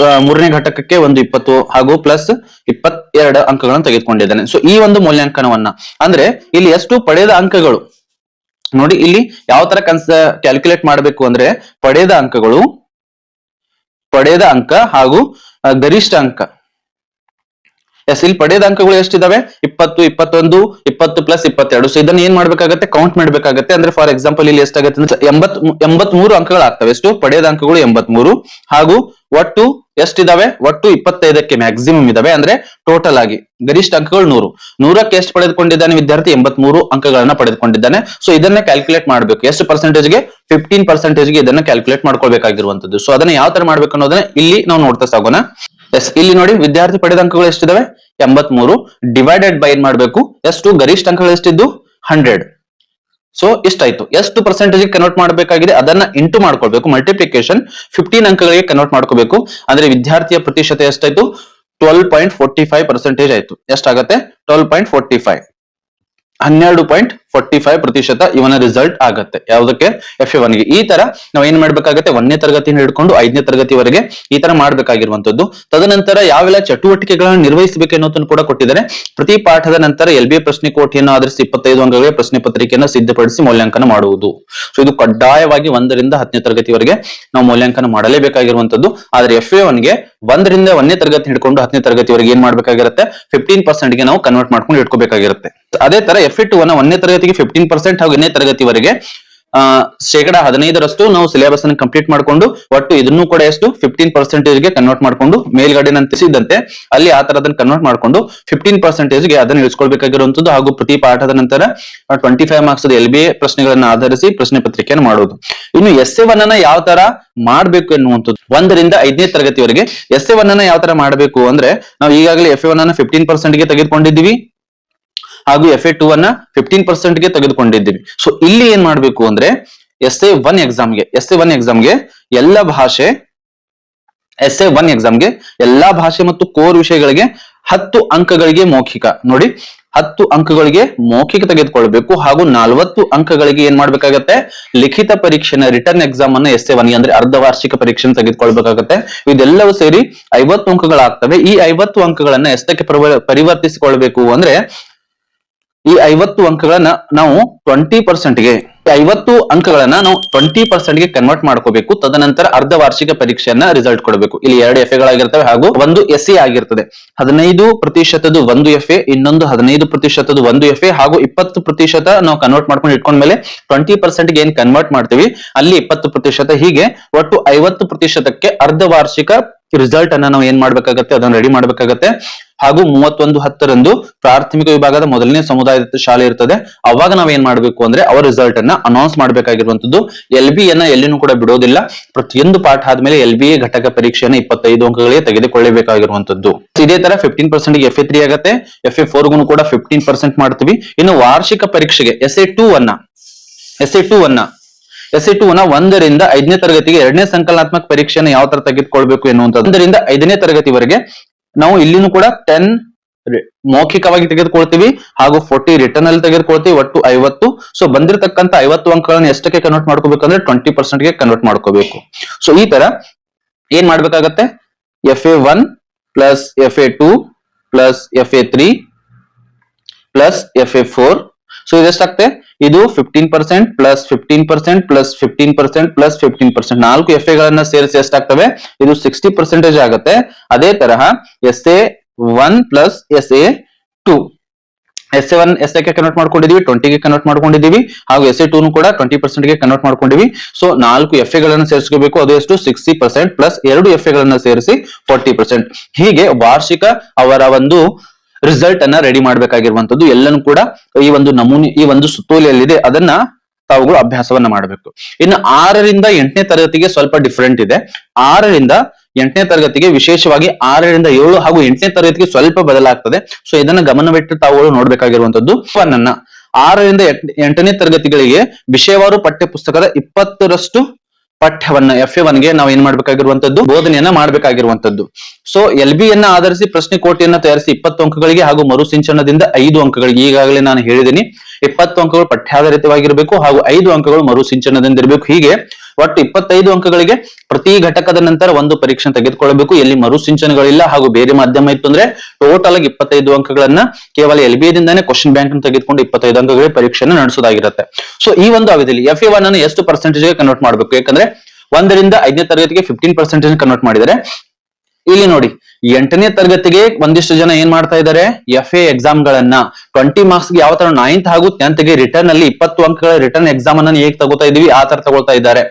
ಮೂರನೇ ಘಟಕಕ್ಕೆ ಒಂದು ಇಪ್ಪತ್ತು ಹಾಗೂ ಪ್ಲಸ್ ಇಪ್ಪತ್ತೆರಡು ಅಂಕಗಳನ್ನು ತೆಗೆದುಕೊಂಡಿದ್ದಾನೆ. ಸೊ ಈ ಒಂದು ಮೌಲ್ಯಾಂಕನವನ್ನ, ಅಂದ್ರೆ ಇಲ್ಲಿ ಎಷ್ಟು ಪಡೆದ ಅಂಕಗಳು? ನೋಡಿ, ಇಲ್ಲಿ ಯಾವ ತರ ಕನ್ಸ ಕ್ಯಾಲ್ಕುಲೇಟ್ ಮಾಡಬೇಕು ಅಂದ್ರೆ, ಪಡೆದ ಅಂಕಗಳು, ಪಡೆದ ಅಂಕ ಹಾಗೂ ಗರಿಷ್ಠ ಅಂಕ. ಎಸ್ ಇಲ್ಲಿ ಪಡೆದ ಅಂಕಗಳು ಎಷ್ಟಿದಾವೆ? ಇಪ್ಪತ್ತು, ಇಪ್ಪತ್ತೊಂದು, ಇಪ್ಪತ್ತು ಪ್ಲಸ್ ಇಪ್ಪತ್ತೆರಡು. ಸೊ ಇದನ್ನ ಏನ್ ಮಾಡ್ಬೇಕಾಗತ್ತೆ? ಕೌಂಟ್ ಮಾಡ್ಬೇಕಾಗತ್ತೆ. ಅಂದ್ರೆ ಫಾರ್ ಎಕ್ಸಾಂಪಲ್ ಇಲ್ಲಿ ಎಷ್ಟಾಗತ್ತೆ ಅಂದ್ರೆ ಎಂಬತ್ ಎಂಬತ್ ಮೂರು ಅಂಕಗಳಾಗ್ತವೆ. ಎಷ್ಟು? ಪಡೆದ ಅಂಕಗಳು ಎಂಬತ್ ಮೂರು ಹಾಗೂ ಒಟ್ಟು ಎಷ್ಟಿದಾವೆ? ಒಟ್ಟು ಇಪ್ಪತ್ತೈದಕ್ಕೆ ಮ್ಯಾಕ್ಸಿಮಮ್ ಇದಾವೆ. ಅಂದ್ರೆ ಟೋಟಲ್ ಆಗಿ. ಗರಿಷ್ಠ ಅಂಕಗಳು ನೂರು. ನೂರಕ್ಕೆ ಎಷ್ಟು ಪಡೆದುಕೊಂಡಿದ್ದಾನೆ ವಿದ್ಯಾರ್ಥಿ? ಎಂಬತ್ ಮೂರು ಅಂಕಗಳನ್ನ ಪಡೆದುಕೊಂಡಿದ್ದಾನೆ. ಸೊ ಇದನ್ನ ಕ್ಯಾಲ್ಕುಲೇಟ್ ಮಾಡಬೇಕು. ಎಷ್ಟು ಪರ್ಸೆಂಟೇಜ್ಗೆ ಫಿಫ್ಟೀನ್ ಪರ್ಸೆಂಟೇಜ್ಗೆ ಇದನ್ನ ಕ್ಯಾಲ್ಕುಲೇಟ್ ಮಾಡ್ಕೊಳ್ಬೇಕಾಗಿರುವಂತದ್ದು ಸೊ ಅದನ್ನ ಯಾವ ತರ ಮಾಡ್ಬೇಕು ಅನ್ನೋದನ್ನ ಇಲ್ಲಿ ನಾವು ನೋಡ್ತಾ ಸಾಗೋಣ. ಎಸ್, ಇಲ್ಲಿ ನೋಡಿ ವಿದ್ಯಾರ್ಥಿ ಪಡೆದ ಅಂಕಗಳು ಎಷ್ಟಿದಾವೆ? ಎಂಬತ್ ಮೂರು ಡಿವೈಡೆಡ್ ಬೈ ಏನ್ ಮಾಡ್ಬೇಕು? ಎಷ್ಟು ಗರಿಷ್ಠ ಅಂಕಗಳು ಎಷ್ಟಿದ್ದು? ಹಂಡ್ರೆಡ್. ಸೊ ಇಷ್ಟಾಯ್ತು ಎಷ್ಟು ಪರ್ಸೆಂಟೇಜ್ ಕನ್ವರ್ಟ್ ಮಾಡಬೇಕಾಗಿದೆ? ಅದನ್ನ ಇಂಟು ಮಾಡ್ಕೊಳ್ಬೇಕು. ಮಲ್ಟಿಪ್ಲಿಕೇಶನ್ ಫಿಫ್ಟೀನ್ ಅಂಕಗಳಿಗೆ ಕನ್ವರ್ಟ್ ಮಾಡ್ಕೋಬೇಕು ಅಂದ್ರೆ ವಿದ್ಯಾರ್ಥಿಯ ಪ್ರತಿಶತ ಎಷ್ಟಾಯ್ತು? Twelve point forty five percentage ಆಯ್ತು. ಎಷ್ಟಾಗತ್ತೆ? ಟ್ವೆಲ್ ಪಾಯಿಂಟ್ ಫೋರ್ಟಿ ಫೈವ್ ಹನ್ನೆರಡು ಪಾಯಿಂಟ್ ಫೋರ್ಟಿ ಫೈವ್ ಪ್ರತಿಶತ ಇವನ ರಿಸಲ್ಟ್ ಆಗುತ್ತೆ. ಯಾವುದಕ್ಕೆ? ಎಫ್ ಎ ಗೆ. ಈ ತರ ನಾವು ಏನ್ ಮಾಡ್ಬೇಕಾಗತ್ತೆ? ಒಂದನೇ ತರಗತಿಯಿಂದ ಹಿಡ್ಕೊಂಡು ಐದನೇ ತರಗತಿವರೆಗೆ ಈ ತರ ಮಾಡ್ಬೇಕಾಗಿರುವಂತದ್ದು ತದನಂತರ ಯಾವೆಲ್ಲ ಚಟುವಟಿಕೆಗಳನ್ನು ನಿರ್ವಹಿಸಬೇಕು ಅನ್ನೋದನ್ನು ಕೂಡ ಕೊಟ್ಟಿದ್ದಾರೆ. ಪ್ರತಿ ಪಾಠದ ನಂತರ ಎಲ್ ಬಿ ಪ್ರಶ್ನೆ ಕೋಟಿಯನ್ನು ಆಧರಿಸಿ ಇಪ್ಪತ್ತೈದು ಅಂಗಗಳಿಗೆ ಪ್ರಶ್ನೆ ಪತ್ರಿಕೆಯನ್ನು ಸಿದ್ಧಪಡಿಸಿ ಮೌಲ್ಯಾಂಕನ ಮಾಡುವುದು. ಸೊ ಇದು ಕಡ್ಡಾಯವಾಗಿ ಒಂದರಿಂದ ಹತ್ತನೇ ತರಗತಿವರೆಗೆ ನಾವು ಮೌಲ್ಯಾಂಕನ ಮಾಡಲೇಬೇಕಾಗಿರುವಂತದ್ದು ಆದ್ರೆ ಎಫ್ ಎ ಗೆ ಒಂದರಿಂದ ಒಂದನೇ ತರಗತಿ ಹಿಡ್ಕೊಂಡು ಹತ್ತನೇ ತರಗತಿವರೆಗೆ ಏನ್ ಮಾಡ್ಬೇಕಾಗಿರುತ್ತೆ? ಫಿಫ್ಟೀನ್ ಪರ್ಸೆಂಟ್ಗೆ ನಾವು ಕನ್ವರ್ಟ್ ಮಾಡ್ಕೊಂಡು ಇಟ್ಕೋಬೇಕಾಗಿರುತ್ತೆ. ಅದೇ ತರ ಎಫ್ ಇ ಟು ಅನ್ನ ಒಂದನೇ ತರಗತಿಗೆ ಫಿಫ್ಟೀನ್ ಪರ್ಸೆಂಟ್ ಹಾಗೂ ಎನ್ನೇ ತರಗತಿವರೆಗೆ ಶೇಕಡ ಹದಿನೈದರಷ್ಟು ನಾವು ಸಿಲೆಬಸ್ ಅನ್ನು ಕಂಪ್ಲೀಟ್ ಮಾಡ್ಕೊಂಡು, ಒಟ್ಟು ಇದನ್ನು ಕೂಡ ಎಷ್ಟು? ಫಿಫ್ಟೀನ್ ಪರ್ಸೆಂಟೇಜ್ಗೆ ಕನ್ವರ್ಟ್ ಮಾಡ್ಕೊಂಡು, ಮೇಲ್ಗಡೆ ನಂತಿಸಿದಂತೆ ಅಲ್ಲಿ ಆ ಅದನ್ನು ಕನ್ವರ್ಟ್ ಮಾಡ್ಕೊಂಡು ಫಿಫ್ಟೀನ್ ಪರ್ಸೆಂಟೇಜ್ಗೆ ಅದನ್ನ ಇಳಿಸ್ಕೊಳ್ಬೇಕಾಗಿರುವಂತದ್ದು ಹಾಗೂ ಪ್ರತಿ ಪಾಠದ ನಂತರ twenty five marks L B A ಪ್ರಶ್ನೆಗಳನ್ನು ಆಧರಿಸಿ ಪ್ರಶ್ನೆ ಪತ್ರಿಕೆಯನ್ನು ಮಾಡೋದು ಇನ್ನು ಎಸ್ ಎ ಒನ್ ಅನ್ನ ಯಾವ ತರ ಮಾಡಬೇಕು ಎನ್ನುವಂಥದ್ದು? ಒಂದರಿಂದ ಐದನೇ ತರಗತಿವರೆಗೆ ಎಸ್ ಎ ಒನ್ ಅನ್ನ ಯಾವ ತರ ಮಾಡಬೇಕು? ಅಂದ್ರೆ, ನಾವು ಈಗಾಗಲೇ ಎಫ್ ಎ ಒನ್ ಅನ್ನ ಫಿಫ್ಟೀನ್ ಪರ್ಸೆಂಟ್ಗೆ ತೆಗೆದುಕೊಂಡಿದ್ದೀವಿ. ಹಾಗೂ ಎಫ್ ಎ ಟೂ ಅನ್ನ ಫಿಫ್ಟೀನ್ ಪರ್ಸೆಂಟ್ಗೆ ತೆಗೆದುಕೊಂಡಿದ್ದೀವಿ. ಸೊ ಇಲ್ಲಿ ಏನ್ ಮಾಡ್ಬೇಕು ಅಂದ್ರೆ ಎಸ್ ಎ ಒನ್ ಎಕ್ಸಾಮ್ಗೆ ಎಸ್ ಎ ಒನ್ ಎಕ್ಸಾಮ್ಗೆ ಎಲ್ಲ ಭಾಷೆ ಎಸ್ ಎ ಒನ್ ಎಕ್ಸಾಮ್ಗೆ ಎಲ್ಲಾ ಭಾಷೆ ಮತ್ತು ಕೋರ್ ವಿಷಯಗಳಿಗೆ ಹತ್ತು ಅಂಕಗಳಿಗೆ ಮೌಖಿಕ. ನೋಡಿ, ಹತ್ತು ಅಂಕಗಳಿಗೆ ಮೌಖಿಕ ತೆಗೆದುಕೊಳ್ಬೇಕು ಹಾಗೂ ನಲವತ್ತು ಅಂಕಗಳಿಗೆ ಏನ್ ಮಾಡ್ಬೇಕಾಗತ್ತೆ? ಲಿಖಿತ ಪರೀಕ್ಷೆನ ರಿಟರ್ನ್ ಎಕ್ಸಾಮ್ ಅನ್ನ ಎಸ್ ಎ ಒನ್ ಅಂದ್ರೆ ಅರ್ಧ ವಾರ್ಷಿಕ ಪರೀಕ್ಷೆನ ತೆಗೆದುಕೊಳ್ಬೇಕಾಗತ್ತೆ. ಇದೆಲ್ಲವೂ ಸೇರಿ ಐವತ್ತು ಅಂಕಗಳಾಗ್ತವೆ. ಈ ಐವತ್ತು ಅಂಕಗಳನ್ನ ಎಷ್ಟಕ್ಕೆ ಪರಿವ- ಪರಿವರ್ತಿಸಿಕೊಳ್ಬೇಕು ಅಂದ್ರೆ ಈ ಐವತ್ತು ಅಂಕಗಳನ್ನ ನಾವು ಟ್ವೆಂಟಿ ಪರ್ಸೆಂಟ್ಗೆ ಐವತ್ತು ಅಂಕಗಳನ್ನ ನಾವು ಟ್ವೆಂಟಿ ಗೆ ಕನ್ವರ್ಟ್ ಮಾಡ್ಕೋಬೇಕು. ತದನಂತರ ಅರ್ಧ ವಾರ್ಷಿಕ ಪರೀಕ್ಷೆಯನ್ನ ರಿಸಲ್ಟ್ ಕೊಡಬೇಕು. ಇಲ್ಲಿ ಎರಡು ಎಫ್ ಗಳಾಗಿರ್ತವೆ ಹಾಗೂ ಒಂದು ಎಸ್ ಎ ಆಗಿರ್ತದೆ. ಹದಿನೈದು ಪ್ರತಿಶತದ ಒಂದು ಎಫ್ ಎ ಇನ್ನೊಂದು ಹದಿನೈದು ಪ್ರತಿಶತದ ಒಂದು ಎಫ್ ಎ ಹಾಗೂ ಇಪ್ಪತ್ತು ಪ್ರತಿಶತ ನಾವು ಕನ್ವರ್ಟ್ ಮಾಡ್ಕೊಂಡು ಇಟ್ಕೊಂಡ್ಮೇಲೆ ಟ್ವೆಂಟಿ ಗೆ ಏನ್ ಕನ್ವರ್ಟ್ ಮಾಡ್ತೀವಿ? ಅಲ್ಲಿ ಇಪ್ಪತ್ತು ಪ್ರತಿಶತ ಹೀಗೆ, ಒಟ್ಟು ಐವತ್ತು ಪ್ರತಿಶತಕ್ಕೆ ಅರ್ಧ ವಾರ್ಷಿಕ ರಿಸಲ್ಟ್ ಅನ್ನ ನಾವು ಏನ್ ಮಾಡ್ಬೇಕಾಗತ್ತೆ? ಅದನ್ನ ರೆಡಿ ಮಾಡ್ಬೇಕಾಗತ್ತೆ. ಹಾಗೂ ಮೂವತ್ತೊಂದು ಹತ್ತರಂದು ಪ್ರಾಥಮಿಕ ವಿಭಾಗದ ಮೊದಲನೇ ಸಮುದಾಯದ ಶಾಲೆ ಇರ್ತದೆ. ಅವಾಗ ನಾವ್ ಏನ್ ಮಾಡ್ಬೇಕು ಅಂದ್ರೆ ಅವರ ರಿಸಲ್ಟ್ ಅನ್ನ ಅನೌನ್ಸ್ ಮಾಡ್ಬೇಕಾಗಿರುವಂತದ್ದು ಎಲ್ ಬಿ ಅನ್ನ ಎಲ್ಲಿನೂ ಕೂಡ ಬಿಡೋದಿಲ್ಲ. ಪ್ರತಿಯೊಂದು ಪಾಠ ಆದ್ಮೇಲೆ ಎಲ್ ಬಿ ಎ ಘಟಕ ಪರೀಕ್ಷೆಯನ್ನು ಇಪ್ಪತ್ತೈದು ಅಂಕಗಳಿಗೆ ತೆಗೆದುಕೊಳ್ಳಬೇಕಾಗಿರುವಂತದ್ದು ಇದೇ ತರ fifteen percent F A three ಆಗತ್ತೆ. ಎಫ್ ಎ ಫೋರ್ ಕೂಡ ಫಿಫ್ಟೀನ್ ಪರ್ಸೆಂಟ್ ಮಾಡ್ತೀವಿ. ಇನ್ನು ವಾರ್ಷಿಕ ಪರೀಕ್ಷೆಗೆ ಎಸ್ ಎ ಟೂ ಅನ್ನ ಎಸ್ ಎ ಟೂ ಅನ್ನ ಎಸ್ ಎ ಟು ನ ಒಂದರಿಂದ ಐದನೇ ತರಗತಿಗೆ ಎರಡನೇ ಸಂಕಲನಾತ್ಮಕ ಪರೀಕ್ಷೆಯನ್ನು ಯಾವ ತರ ತೆಗೆದುಕೊಳ್ಬೇಕು ಎನ್ನುವಂಥದ್ದು. ಒಂದರಿಂದ ಐದನೇ ತರಗತಿವರೆಗೆ ನಾವು ಇಲ್ಲಿನೂ ಕೂಡ ಟೆನ್ ಮೌಖಿಕವಾಗಿ ತೆಗೆದುಕೊಳ್ತೀವಿ ಹಾಗೂ ಫೋರ್ಟಿ ರಿಟರ್ನ್ ಅಲ್ಲಿ ತೆಗೆದುಕೊಳ್ತೀವಿ, ಒಟ್ಟು ಐವತ್ತು. ಸೊ ಬಂದಿರತಕ್ಕಂತ ಐವತ್ತು ಅಂಕಗಳನ್ನು ಎಷ್ಟಕ್ಕೆ ಕನ್ವರ್ಟ್ ಮಾಡ್ಕೋಬೇಕಂದ್ರೆ ಟ್ವೆಂಟಿ ಪರ್ಸೆಂಟ್ಗೆ ಕನ್ವರ್ಟ್ ಮಾಡ್ಕೋಬೇಕು. ಸೊ ಈ ತರ ಏನ್ ಮಾಡ್ಬೇಕಾಗತ್ತೆ? F A one plus F A two plus F A three plus F A four so ಇದೆಷ್ಟಾಗುತ್ತೆ ಇದು fifteen percent plus fifteen percent plus fifteen percent plus fifteen percent ನಾಲ್ಕು F ಎಗಳನ್ನ ಸೇರಿಸಿ ಎಷ್ಟಾಗ್ತವೆ? ಇದು ಸಿಕ್ಸ್ಟಿ ಪರ್ಸೆಂಟೇಜ್ ಆಗುತ್ತೆ. ಅದೇ ತರಹ S A one plus S A two. S A one ಎಸ್ಗೆ ಕನ್ವರ್ಟ್ ಮಾಡ್ಕೊಂಡಿದೀವಿ ಟ್ವೆಂಟಿಗೆ ಕನ್ವರ್ಟ್ ಮಾಡ್ಕೊಂಡಿದೀವಿ, ಹಾಗೂ ಎಸ್ ಎ ಟೂ ಕೂಡ ಟ್ವೆಂಟಿ ಪರ್ಸೆಂಟ್ಗೆ ಕನ್ವರ್ಟ್ ಮಾಡ್ಕೊಂಡಿವಿ ಸೊ ನಾಲ್ಕು ಎಫ್ ಗಳನ್ನ ಸೇರಿಸ್ಕೋಬೇಕು. ಅದು ಎಷ್ಟು? ಸಿಕ್ಸ್ಟಿ ಪರ್ಸೆಂಟ್ ಪ್ಲಸ್ ಎರಡು ಎಫ್ ಎಗಳನ್ನು ಸೇರಿಸಿ ಫೋರ್ಟಿ ಪರ್ಸೆಂಟ್ ಹೀಗೆ ವಾರ್ಷಿಕ ಅವರ ಒಂದು ರಿಸಲ್ಟ್ ಅನ್ನ ರೆಡಿ ಮಾಡ್ಬೇಕಾಗಿರುವಂತದ್ದು ಎಲ್ಲನೂ ಕೂಡ ಈ ಒಂದು ನಮೂನೆ, ಈ ಒಂದು ಸುತ್ತೋಲೆಯಲ್ಲಿದೆ. ಅದನ್ನ ತಾವುಗಳು ಅಭ್ಯಾಸವನ್ನ ಮಾಡಬೇಕು. ಇನ್ನು ಆರರಿಂದ ಎಂಟನೇ ತರಗತಿಗೆ ಸ್ವಲ್ಪ ಡಿಫ್ರೆಂಟ್ ಇದೆ. ಆರರಿಂದ ಎಂಟನೇ ತರಗತಿಗೆ ವಿಶೇಷವಾಗಿ ಆರರಿಂದ ಏಳು ಹಾಗೂ ಎಂಟನೇ ತರಗತಿಗೆ ಸ್ವಲ್ಪ ಬದಲಾಗ್ತದೆ. ಸೊ ಇದನ್ನ ಗಮನವಿಟ್ಟು ತಾವುಗಳು ನೋಡ್ಬೇಕಾಗಿರುವಂತದ್ದು ಫನ್ ಅನ್ನ ಆರರಿಂದ ಎಂಟ್- ಎಂಟನೇ ತರಗತಿಗಳಿಗೆ ವಿಷಯವಾರು ಪಠ್ಯ ಪುಸ್ತಕದ ಇಪ್ಪತ್ತರಷ್ಟು ಪಠ್ಯವನ್ನ ಎಫ್ ಎ ಗೆ ನಾವು ಏನ್ ಮಾಡ್ಬೇಕಾಗಿರುವಂತದ್ದು ಬೋಧನೆಯನ್ನ ಮಾಡ್ಬೇಕಾಗಿರುವಂತದ್ದು ಸೊ ಎಲ್ ಬಿ ಯನ್ನ ಆಧರಿಸಿ ಪ್ರಶ್ನೆ ಕೋಟಿಯನ್ನ ತಯಾರಿಸಿ ಇಪ್ಪತ್ತು ಅಂಕಗಳಿಗೆ ಹಾಗೂ ಮರುಸಿಂಚನದಿಂದ ಐದು ಅಂಕಗಳಿಗೆ ಈಗಾಗಲೇ ನಾನು ಹೇಳಿದ್ದೀನಿ. ಇಪ್ಪತ್ತು ಅಂಕಗಳು ಪಠ್ಯಾಧಾರಿತವಾಗಿರಬೇಕು ಹಾಗೂ ಐದು ಅಂಕಗಳು ಮರುಸಿಂಚನದಿಂದ ಇರಬೇಕು ಹೀಗೆ ಒಟ್ಟು ಇಪ್ಪತ್ತೈದು ಅಂಕಗಳಿಗೆ ಪ್ರತಿ ಘಟಕದ ನಂತರ ಒಂದು ಪರೀಕ್ಷೆ ತೆಗೆದುಕೊಳ್ಳಬೇಕು. ಎಲ್ಲಿ ಮರುಸಿಂಚನಗಳಿಲ್ಲ ಹಾಗೂ ಬೇರೆ ಮಾಧ್ಯಮ ಇತ್ತು ಅಂದ್ರೆ ಟೋಟಲ್ ಆಗಿ ಇಪ್ಪತ್ತೈದು ಅಂಕಗಳನ್ನ ಕೇವಲ ಎಲ್ ಬಿ ದಿಂದಾನೇ ಕ್ವಶನ್ ಬ್ಯಾಂಕ್ ತೆಗೆದುಕೊಂಡು ಇಪ್ಪತ್ತೈದು ಅಂಕಗಳಿಗೆ ಪರೀಕ್ಷೆಯನ್ನು ನಡೆಸೋದಾಗಿರುತ್ತೆ ಸೊ ಈ ಒಂದು ಅವಧಿಯಲ್ಲಿ ಎಫ್ ಎ ಒನ್ ಅನ್ನು ಎಷ್ಟು ಪರ್ಸೆಂಟೇಜ್ ಕನ್ವರ್ಟ್ ಮಾಡಬೇಕು? ಯಾಕಂದ್ರೆ ಒಂದರಿಂದ ಐದನೇ ತರಗತಿಗೆ ಫಿಫ್ಟೀನ್ ಪರ್ಸೆಂಟೇಜ್ ಕನ್ವರ್ಟ್ ಮಾಡಿದರೆ, ಇಲ್ಲಿ ನೋಡಿ ಎಂಟನೇ ತರಗತಿಗೆ ಒಂದಿಷ್ಟು ಜನ ಏನ್ ಮಾಡ್ತಾ ಇದ್ದಾರೆ ಎಫ್ ಎ ಎಕ್ಸಾಮ್ ಗಳನ್ನ. ಟ್ವೆಂಟಿ ಮಾರ್ಕ್ಸ್ ಯಾವ ತರ ನೈನ್ತ್ ಹಾಗೂ ಟೆಂತ್ ರಿಟರ್ನ್ ಅಲ್ಲಿ ಇಪ್ಪತ್ತು ಅಂಕಗಳ ರಿಟರ್ನ್ ಎಕ್ಸಾಮ್ ಅನ್ನ ಹೇಗೆ ತಗೋತಾ ಇದೀವಿ? ಆ ತರ ತಗೊಳ್ತಾ ಇದ್ದಾರೆ.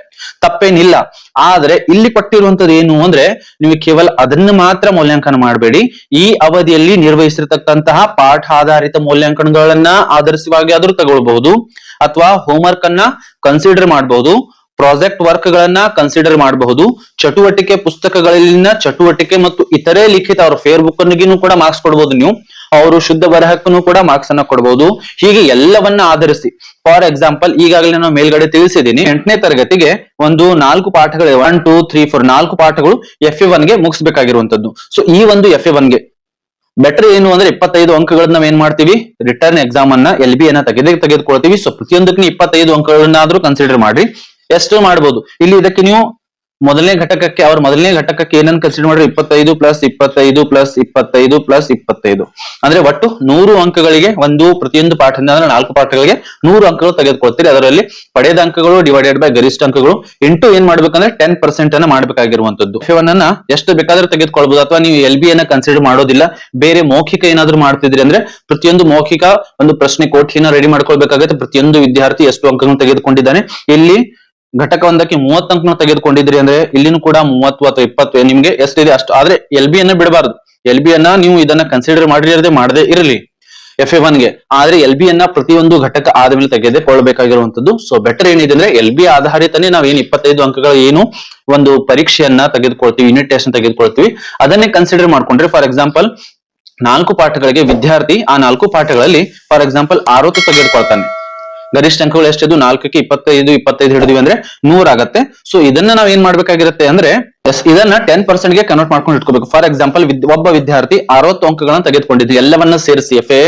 ತಪ್ಪೇನಿಲ್ಲ. ಆದ್ರೆ ಇಲ್ಲಿ ಕೊಟ್ಟಿರುವಂತದ್ದು ಏನು ಅಂದ್ರೆ ನೀವು ಕೇವಲ ಅದನ್ನ ಮಾತ್ರ ಮೌಲ್ಯಾಂಕನ ಮಾಡಬೇಡಿ. ಈ ಅವಧಿಯಲ್ಲಿ ನಿರ್ವಹಿಸಿರತಕ್ಕಂತಹ ಪಾಠ ಆಧಾರಿತ ಮೌಲ್ಯಾಂಕನಗಳನ್ನ ಆಧರಿಸವಾಗಿ ಆದ್ರೂ ತಗೊಳ್ಬಹುದು. ಅಥವಾ ಹೋಮ್ವರ್ಕ್ ಅನ್ನ ಕನ್ಸಿಡರ್ ಮಾಡಬಹುದು ಪ್ರಾಜೆಕ್ಟ್ ವರ್ಕ್ ಗಳನ್ನ ಕನ್ಸಿಡರ್ ಮಾಡಬಹುದು. ಚಟುವಟಿಕೆ ಪುಸ್ತಕಗಳಲ್ಲಿನ ಚಟುವಟಿಕೆ ಮತ್ತು ಇತರೆ ಲಿಖಿತ ಅವರ ಫೇರ್ ಬುಕ್ ಕೂಡ ಮಾರ್ಕ್ಸ್ ಕೊಡಬಹುದು ನೀವು. ಅವರು ಶುದ್ಧ ಬರಹಕ್ಕೂ ಕೂಡ ಮಾರ್ಕ್ಸ್ ಅನ್ನ ಕೊಡಬಹುದು ಹೀಗೆ ಎಲ್ಲವನ್ನ ಆಧರಿಸಿ. ಫಾರ್ ಎಕ್ಸಾಂಪಲ್ ಈಗಾಗಲೇ ನಾನು ಮೇಲ್ಗಡೆ ತಿಳಿಸಿದ್ದೀನಿ. ಎಂಟನೇ ತರಗತಿಗೆ ಒಂದು ನಾಲ್ಕು ಪಾಠಗಳು ಒನ್ ಟೂ ತ್ರೀ ಫೋರ್ ನಾಲ್ಕು ಪಾಠಗಳು ಎಫ್ ಎ ಒನ್ಗೆ ಮುಗಿಸ್ಬೇಕಾಗಿರುವಂತದ್ದು ಸೊ ಈ ಒಂದು ಎಫ್ ಎ ಒನ್ಗೆ ಬೆಟರ್ ಏನು ಅಂದ್ರೆ ಇಪ್ಪತ್ತೈದು ಅಂಕಗಳನ್ನ ಏನ್ ಮಾಡ್ತೀವಿ? ರಿಟರ್ನ್ ಎಕ್ಸಾಮ್ ಅನ್ನ ಎಲ್ ಬಿ ಅನ್ನ ತೆಗೆದೇ ತೆಗೆದುಕೊಳ್ತೀವಿ. ಸೊ ಪ್ರತಿಯೊಂದಕ್ಕೆ ಇಪ್ಪತ್ತೈದು ಅಂಕಗಳನ್ನಾದ್ರೂ ಕನ್ಸಿಡರ್ ಮಾಡ್ರಿ. ಎಷ್ಟು ಮಾಡ್ಬೋದು. ಇಲ್ಲಿ ಇದಕ್ಕೆ ನೀವು ಮೊದಲನೇ ಘಟಕಕ್ಕೆ, ಅವ್ರ ಮೊದಲನೇ ಘಟಕಕ್ಕೆ ಏನನ್ನ ಕನ್ಸಿಡರ್ ಮಾಡ್ರಿ ಇಪ್ಪತ್ತೈದು ಪ್ಲಸ್ ಇಪ್ಪತ್ತೈದು ಪ್ಲಸ್ ಇಪ್ಪತ್ತೈದು ಪ್ಲಸ್ ಇಪ್ಪತ್ತೈದು. ಅಂದ್ರೆ ಒಟ್ಟು ನೂರು ಅಂಕಗಳಿಗೆ ಒಂದು ಪ್ರತಿಯೊಂದು ಪಾಠದಿಂದ, ಅಂದ್ರೆ ನಾಲ್ಕು ಪಾಠಗಳಿಗೆ ನೂರು ಅಂಕಗಳು ತೆಗೆದುಕೊಳ್ತೀರಿ. ಅದರಲ್ಲಿ ಪಡೆದ ಅಂಕಗಳು ಡಿವೈಡೆಡ್ ಬೈ ಗರಿಷ್ಠ ಅಂಕಗಳು ಇಂಟು ಏನ್ ಮಾಡ್ಬೇಕಂದ್ರೆ ಟೆನ್ ಪರ್ಸೆಂಟ್ ಅನ್ನ ಮಾಡ್ಬೇಕಾಗಿರುವಂತದ್ದು ಅನ್ನ ಎಷ್ಟು ಬೇಕಾದ್ರೂ ತೆಗೆದುಕೊಳ್ಬಹುದು ಅಥವಾ ನೀವು ಎಲ್ ಬಿ ಅನ್ನ ಕನ್ಸಿಡರ್ ಮಾಡೋದಿಲ್ಲ. ಬೇರೆ ಮೌಖಿಕ ಏನಾದ್ರೂ ಮಾಡ್ತಿದ್ರಿ ಅಂದ್ರೆ ಪ್ರತಿಯೊಂದು ಮೌಖಿಕ ಒಂದು ಪ್ರಶ್ನೆ ಕೋಠಿನ ರೆಡಿ ಮಾಡ್ಕೊಳ್ಬೇಕಾಗತ್ತೆ. ಪ್ರತಿಯೊಂದು ವಿದ್ಯಾರ್ಥಿ ಎಷ್ಟು ಅಂಕಗಳನ್ನು ತೆಗೆದುಕೊಂಡಿದ್ದಾನೆ. ಇಲ್ಲಿ ಘಟಕ ಒಂದಕ್ಕೆ ಮೂವತ್ತು ಅಂಕನ ತೆಗೆದುಕೊಂಡಿದ್ರಿ ಅಂದ್ರೆ ಇಲ್ಲಿನೂ ಕೂಡ ಮೂವತ್ತು ಅಥವಾ ಇಪ್ಪತ್ತು ನಿಮ್ಗೆ ಎಷ್ಟಿದೆ ಅಷ್ಟು. ಆದ್ರೆ ಎಲ್ ಬಿ ಅನ್ನ ಬಿಡಬಾರ್ದು. ಎಲ್ ಬಿ ಅನ್ನ ನೀವು ಇದನ್ನ ಕನ್ಸಿಡರ್ ಮಾಡಿರದೆ ಮಾಡದೆ ಇರಲಿ. ಎಫ್ ಎ ಗೆ. ಆದ್ರೆ ಎಲ್ ಬಿ ಅನ್ನ ಪ್ರತಿಯೊಂದು ಘಟಕ ಆದ್ಮೇಲೆ ತೆಗೆದುಕೊಳ್ಬೇಕಾಗಿರುವಂತದ್ದು ಸೊ ಬೆಟರ್ ಏನಿದೆ ಅಂದ್ರೆ ಎಲ್ ಬಿ ಆಧಾರಿತನೇ ನಾವ್ ಏನ್ ಇಪ್ಪತ್ತೈದು ಅಂಕಗಳ ಏನು ಒಂದು ಪರೀಕ್ಷೆಯನ್ನ ತೆಗೆದುಕೊಳ್ತೀವಿ ಯೂನಿಟ್ ಟೆಸ್ಟ್ ತೆಗೆದುಕೊಳ್ತೀವಿ. ಅದನ್ನೇ ಕನ್ಸಿಡರ್ ಮಾಡ್ಕೊಂಡ್ರೆ ಫಾರ್ ಎಕ್ಸಾಂಪಲ್ ನಾಲ್ಕು ಪಾಠಗಳಿಗೆ ವಿದ್ಯಾರ್ಥಿ ಆ ನಾಲ್ಕು ಪಾಠಗಳಲ್ಲಿ ಫಾರ್ ಎಕ್ಸಾಂಪಲ್ ಅರವತ್ತು ತೆಗೆದುಕೊಳ್ತಾನೆ. ಗರಿಷ್ಠ ಅಂಕಗಳು ಎಷ್ಟಿದ್ದು? ನಾಲ್ಕಕ್ಕೆ ಇಪ್ಪತ್ತೈದು ಇಪ್ಪತ್ತೈದು ಹಿಡಿದ್ವಿ ಅಂದ್ರೆ ನೂರ್ ಆಗತ್ತೆ. ಸೊ ಇದನ್ನ ನಾವ್ ಏನ್ ಮಾಡ್ಬೇಕಾಗಿರುತ್ತೆ ಅಂದ್ರೆ ಇದನ್ನ ಟೆನ್ ಪರ್ಸೆಂಟ್ಗೆ ಕನ್ವರ್ಟ್ ಮಾಡ್ಕೊಂಡು ಇಟ್ಕೋಬೇಕು. ಫಾರ್ ಎಕ್ಸಾಂಪಲ್ ಒಬ್ಬ ವಿದ್ಯಾರ್ಥಿ ಅರವತ್ತು ಅಂಕಗಳನ್ನ ತೆಗೆದುಕೊಂಡಿದ್ವಿ ಎಲ್ಲವನ್ನ ಸೇರಿಸಿ ಎಫ್ ಎ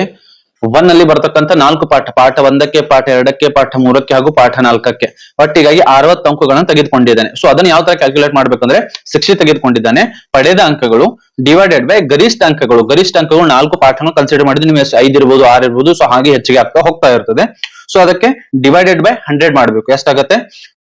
ಒನ್ ಅಲ್ಲಿ ಬರ್ತಕ್ಕಂತ ನಾಲ್ಕು ಪಾಠ ಪಾಠ ಒಂದಕ್ಕೆ, ಪಾಠ ಎರಡಕ್ಕೆ, ಪಾಠ ಮೂರಕ್ಕೆ ಹಾಗೂ ಪಾಠ ನಾಲ್ಕಕ್ಕೆ. ಒಟ್ಟಿಗಾಗಿ ಅರವತ್ತು ಅಂಕಗಳನ್ನ ತೆಗೆದುಕೊಂಡಿದ್ದಾನೆ. ಸೊ ಅದನ್ನ ಯಾವ ತರ ಕ್ಯಾಲ್ಕುಲೇಟ್ ಮಾಡ್ಬೇಕಂದ್ರೆ ಶಿಕ್ಷೆ ತೆಗೆದುಕೊಂಡಿದ್ದಾನೆ. ಪಡೆದ ಅಂಕಗಳು ಡಿವೈಡೆಡ್ ಬೈ ಗರಿಷ್ಠ ಅಂಕಗಳು. ಗರಿಷ್ಠ ಅಂಕಗಳು ನಾಲ್ಕು ಪಾಠನ ಕನ್ಸಿಡರ್ ಮಾಡಿದ್ರೆ ನಿಮ್ಗೆ ಐದು ಇರ್ಬೋದು, ಆರ್ ಇರ್ಬೋದು ಸೊ ಹಾಗೆ ಹೆಚ್ಚಿಗೆ ಆಗ್ತಾ ಹೋಗ್ತಾ ಇರ್ತದೆ. ಸೊ ಅದಕ್ಕೆ ಡಿವೈಡೆಡ್ ಬೈ ಹಂಡ್ರೆಡ್ ಮಾಡ್ಬೇಕು. ಎಷ್ಟಾಗುತ್ತೆ?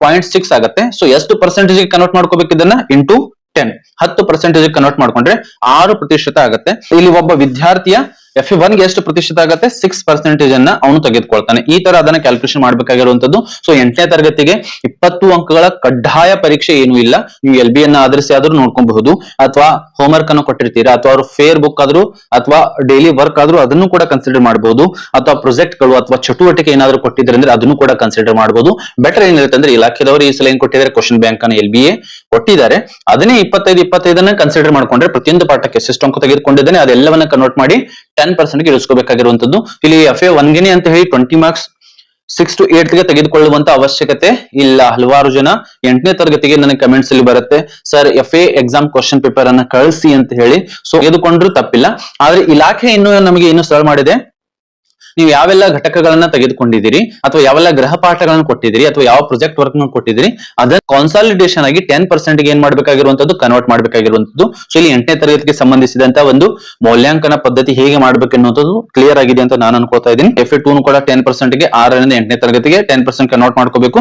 ಪಾಯಿಂಟ್ ಸಿಕ್ಸ್ ಆಗುತ್ತೆ. ಸೊ ಎಷ್ಟು ಪರ್ಸೆಂಟೇಜ್ ಕನ್ವರ್ಟ್ ಮಾಡ್ಕೋಬೇಕು ಇದನ್ನ ಇಂಟು ಟೆನ್ ಹತ್ತು ಪರ್ಸೆಂಟೇಜ್ ಕನ್ವರ್ಟ್ ಮಾಡ್ಕೊಂಡ್ರೆ ಆರು ಪ್ರತಿಶತ ಆಗತ್ತೆ. ಇಲ್ಲಿ ಒಬ್ಬ ವಿದ್ಯಾರ್ಥಿಯ ಎಫ್ ಒನ್ಗೆ ಎಷ್ಟು ಪ್ರತಿಶತ ಆಗುತ್ತೆ? ಸಿಕ್ಸ್ ಪರ್ಸೆಂಟೇಜ್ ಅನ್ನ ಅವನು ತೆಗೆದುಕೊಳ್ತಾನೆ. ಈ ತರ ಅದನ್ನ ಕ್ಯಾಲ್ಕುಲೇಷನ್ ಮಾಡ್ಬೇಕಾಗಿರುವಂತದ್ದು ಸೊ ಎಂಟನೇ ತರಗತಿಗೆ ಇಪ್ಪತ್ತು ಅಂಕಗಳ ಕಡ್ಡಾಯ ಪರೀಕ್ಷೆ ಏನು ಇಲ್ಲ. ನೀವು ಎಲ್ ಬಿ ಅನ್ನ ಆಧರಿಸಿ ಆದ್ರೂ ನೋಡ್ಕೊಬಹುದು. ಅಥವಾ ಹೋಮ್ವರ್ಕ್ ಅನ್ನು ಕೊಟ್ಟಿರ್ತೀರಾ? ಅಥವಾ ಅವ್ರ ಫೇರ್ ಬುಕ್ ಆದ್ರೂ, ಅಥವಾ ಡೈಲಿ ವರ್ಕ್ ಆದ್ರೂ ಅದನ್ನು ಕೂಡ ಕನ್ಸಿಡರ್ ಮಾಡಬಹುದು ಅಥವಾ ಪ್ರಾಜೆಕ್ಟ್ಗಳು, ಅಥವಾ ಚಟುವಟಿಕೆ ಏನಾದ್ರು ಕೊಟ್ಟಿದ್ರೆ ಅಂದ್ರೆ ಅದನ್ನು ಕೂಡ ಕನ್ಸಿಡರ್ ಮಾಡಬಹುದು ಬೆಟರ್ ಏನಿರುತ್ತೆ ಅಂದ್ರೆ ಇಲಾಖೆದವರು ಈ ಸಲ ಏನ್ ಕೊಟ್ಟಿದ್ದಾರೆ? ಕ್ವಶನ್ ಬ್ಯಾಂಕ್ ಅನ್ನು ಎಲ್ ಬಿ ಎ ಕೊಟ್ಟಿದ್ದಾರೆ. ಅದನ್ನೇ ಇಪ್ಪತ್ತೈದು, ಇಪ್ಪತ್ತೈದನ್ನ ಕನ್ಸಿಡರ್ ಮಾಡ್ಕೊಂಡ್ರೆ ಪ್ರತಿಯೊಂದು ಪಾಠಕ್ಕೆ ಅಂಕ ತೆಗೆದುಕೊಂಡಿದ್ದಾನೆ, ಅದೆಲ್ಲವನ್ನ ಕನ್ವರ್ಟ್ ಮಾಡಿ ಟೆನ್ ಪರ್ಸೆಂಟ್ ಇಳಿಸ್ಕೋಬೇಕಾಗಿರುವಂತದ್ದು ಇಲ್ಲಿ ಎಫ್ ಎ ಒನ್ಗೆನೆ ಅಂತ ಹೇಳಿ ಟ್ವೆಂಟಿ ಮಾರ್ಕ್ಸ್ ಸಿಕ್ಸ್ ಟು ಏಟ್ಗೆ ತೆಗೆದುಕೊಳ್ಳುವಂತ ಅವಶ್ಯಕತೆ ಇಲ್ಲ. ಹಲವಾರು ಜನ ಎಂಟನೇ ತರಗತಿಗೆ ನನಗೆ ಕಮೆಂಟ್ಸ್ ಅಲ್ಲಿ ಬರುತ್ತೆ sir F A exam question paper ಅನ್ನ ಕಳಿಸಿ ಅಂತ ಹೇಳಿ. ಸೊ ತೆಗೆದುಕೊಂಡ್ರು ತಪ್ಪಿಲ್ಲ. ಆದ್ರೆ ಇಲಾಖೆ ಇನ್ನು ನಮಗೆ ಏನು ಸರ್ ಮಾಡಿದೆ. ನೀವು ಯಾವೆಲ್ಲ ಘಟಕಗಳನ್ನ ತೆಗೆದುಕೊಂಡಿದ್ದೀರಿ ಅಥವಾ ಯಾವೆಲ್ಲ ಗೃಹ ಪಾಠಗಳನ್ನು ಕೊಟ್ಟಿದ್ದೀರಿ ಅಥವಾ ಯಾವ ಪ್ರಾಜೆಕ್ಟ್ ವರ್ಕ್ನ ಕೊಟ್ಟಿದ್ದೀರಿ, ಅದನ್ನ ಕಾನ್ಸಾಲಿಡೇಷನ್ ಆಗಿ ಟೆನ್ ಪರ್ಸೆಂಟ್ ಏನ್ ಮಾಡಬೇಕಾಗಿರುವಂತದ್ದು ಕನ್ವರ್ಟ್ ಮಾಡಬೇಕಾಗಿರುವಂತದ್ದು ಸೊ ಇಲ್ಲಿ ಎಂಟನೇ ತರಗತಿಗೆ ಸಂಬಂಧಿಸಿದಂತ ಒಂದು ಮೌಲ್ಯಾಂಕನ ಪದ್ಧತಿ ಹೇಗೆ ಮಾಡ್ಬೇಕೆನ್ನುವಂಥದ್ದು ಕ್ಲಿಯರ್ ಆಗಿದೆ ಅಂತ ನಾನು ಅನ್ಕೊಳ್ತಾ ಇದ್ದೀನಿ. ಎಫ್ ಟೂ ಕೂಡ ಟೆನ್ ಪರ್ಸೆಂಟ್ಗೆ ಆರರಿಂದ ಎಂಟನೇ ತರಗತಿಗೆ ಟೆನ್ ಪರ್ಸೆಂಟ್ ಕನ್ವರ್ಟ್ ಮಾಡ್ಕೋಬೇಕು.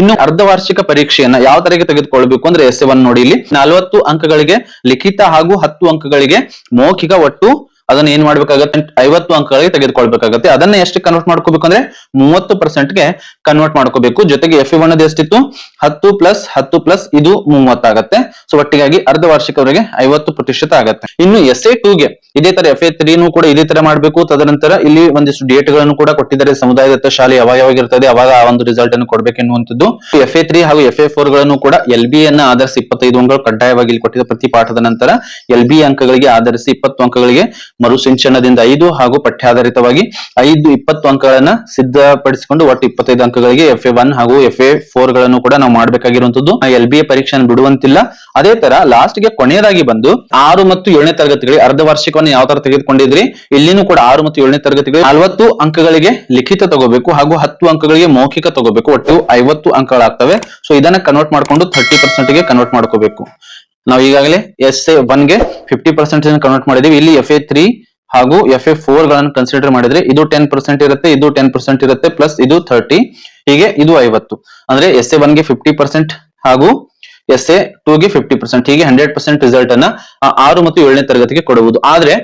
ಇನ್ನು ಅರ್ಧ ವಾರ್ಷಿಕ ಪರೀಕ್ಷೆಯನ್ನ ಯಾವ ತರಗೆ ತೆಗೆದುಕೊಳ್ಬೇಕು ಅಂದ್ರೆ ಎಸ್ ಒನ್ ನೋಡಿ ಇಲ್ಲಿ. ನಲವತ್ತು ಅಂಕಗಳಿಗೆ ಲಿಖಿತ ಹಾಗೂ ಹತ್ತು ಅಂಕಗಳಿಗೆ ಮೌಖಿಕ ಒಟ್ಟು ಅದನ್ನ ಏನ್ ಮಾಡ್ಬೇಕಾಗತ್ತೆ? ಐವತ್ತು ಅಂಕಗಳಿಗೆ ತೆಗೆದುಕೊಳ್ಬೇಕಾಗತ್ತೆ. ಅದನ್ನ ಎಷ್ಟು ಕನ್ವರ್ಟ್ ಮಾಡ್ಕೋಬೇಕು ಅಂದ್ರೆ ಮೂವತ್ತು ಪರ್ಸೆಂಟ್ಗೆ ಕನ್ವರ್ಟ್ ಮಾಡ್ಕೋಬೇಕು. ಜೊತೆಗೆ ಎಫ್ ಒನ್ ಎಷ್ಟಿತ್ತು? ಹತ್ತು ಪ್ಲಸ್ ಹತ್ತು ಪ್ಲಸ್ ಇದು ಮೂವತ್ತಾಗತ್ತೆ. ಸೊ ಒಟ್ಟಿಗಾಗಿ ಅರ್ಧ ವಾರ್ಷಿಕವರೆಗೆ ಐವತ್ತು ಪ್ರತಿಶತ ಆಗತ್ತೆ. ಇನ್ನು ಎಸ್ ಎ ಗೆ ಇದೇ ತರ ಎಫ್ ಎ ತ್ರೀನು ಕೂಡ ಇದೇ ತರ ಮಾಡಬೇಕು. ತದನಂತರ ಇಲ್ಲಿ ಒಂದಿಷ್ಟು ಡೇಟ್ಗಳನ್ನು ಕೂಡ ಕೊಟ್ಟಿದ್ದಾರೆ. ಸಮುದಾಯದತ್ತ ಶಾಲೆ ಯಾವಾಗ ಯಾವಾಗ ಇರ್ತದೆ, ಅವಾಗ ಆ ಒಂದು ರಿಸಲ್ಟ್ ಅನ್ನು ಕೊಡ್ಬೇಕೆನ್ನುವಂಥದ್ದು. ಎಫ್ ಎ ತ್ರೀ ಹಾಗೂ ಎಫ್ ಎ ಫೋರ್ಗಳನ್ನು ಕೂಡ ಎಲ್ ಬಿ ಅನ್ನ ಆಧರಿಸಿ ಇಪ್ಪತ್ತೈದು ಅಂಕಗಳು ಕಡ್ಡಾಯವಾಗಿ ಕೊಟ್ಟಿದ್ದ ಪ್ರತಿ ಪಾಠದ ನಂತರ ಎಲ್ ಬಿ ಅಂಕಗಳಿಗೆ ಆಧರಿಸಿ ಇಪ್ಪತ್ತು ಅಂಕಗಳಿಗೆ ಮರುಸಿಂಚನದಿಂದ ಐದು ಹಾಗೂ ಪಠ್ಯಾಧಾರಿತವಾಗಿ ಐದು ಇಪ್ಪತ್ತು ಅಂಕಗಳನ್ನ ಸಿದ್ಧಪಡಿಸಿಕೊಂಡು ಒಟ್ಟು ಇಪ್ಪತ್ತೈದು ಅಂಕಗಳಿಗೆ ಎಫ್ ಎ ಒನ್ ಹಾಗೂ ಎಫ್ ಎ ಫೋರ್ಗಳನ್ನು ಕೂಡ ನಾವು ಮಾಡಬೇಕಾಗಿರುವಂತದ್ದು. ಎಲ್ ಬಿ ಎ ಪರೀಕ್ಷೆಯನ್ನು ಬಿಡುವಂತಿಲ್ಲ. ಅದೇ ತರ ಲಾಸ್ಟ್ಗೆ ಕೊನೆಯದಾಗಿ ಬಂದು ಆರು ಮತ್ತು ಏಳನೇ ತರಗತಿಗಳಿಗೆ ಅರ್ಧ ವಾರ್ಷಿಕವನ್ನು ಯಾವ ತರ ತೆಗೆದುಕೊಂಡಿದ್ರಿ? ಇಲ್ಲಿನೂ ಕೂಡ ಆರು ಮತ್ತು ಏಳನೇ ತರಗತಿಗಳಿಗೆ ನಲವತ್ತು ಅಂಕಗಳಿಗೆ ಲಿಖಿತ ತಗೋಬೇಕು ಹಾಗೂ ಹತ್ತು ಅಂಕಗಳಿಗೆ ಮೌಖಿಕ ತಗೋಬೇಕು. ಒಟ್ಟು ಐವತ್ತು ಅಂಕಗಳಾಗ್ತವೆ. ಸೊ ಇದನ್ನ ಕನ್ವರ್ಟ್ ಮಾಡ್ಕೊಂಡು ಥರ್ಟಿ ಪರ್ಸೆಂಟ್ಗೆ ಕನ್ವರ್ಟ್ ಮಾಡ್ಕೋಬೇಕು. ನಾವು ಈಗಾಗಲೇ ಎಸ್ ಎ ಒನ್ಗೆ ಫಿಫ್ಟಿ ಪರ್ಸೆಂಟ್ ಕನ್ವರ್ಟ್ ಮಾಡಿದೀವಿ. ಇಲ್ಲಿ ಎಫ್ ಎ ತ್ರೀ ಹಾಗೂ ಎಫ್ ಎ ಫೋರ್ಗಳನ್ನು ಕನ್ಸಿಡರ್ ಮಾಡಿದ್ರೆ ಇದು ಟೆನ್ ಪರ್ಸೆಂಟ್ ಇರುತ್ತೆ, ಇದು ಟೆನ್ ಪರ್ಸೆಂಟ್ ಇರುತ್ತೆ ಪ್ಲಸ್ ಇದು ಥರ್ಟಿ ಹೀಗೆ ಇದು ಐವತ್ತು. ಅಂದ್ರೆ ಎಸ್ ಎ ಒನ್ಗೆ ಫಿಫ್ಟಿ ಪರ್ಸೆಂಟ್ ಹಾಗೂ ಎಸ್ ಎ ಟೂ ಗೆ ಫಿಫ್ಟಿ ಪರ್ಸೆಂಟ್ ಹೀಗೆ ಹಂಡ್ರೆಡ್ ಪರ್ಸೆಂಟ್ ರಿಸಲ್ಟ್ ಅನ್ನ ಆರು ಮತ್ತು ಏಳನೇ ತರಗತಿಗೆ ಕೊಡುವುದು. ಆದ್ರೆ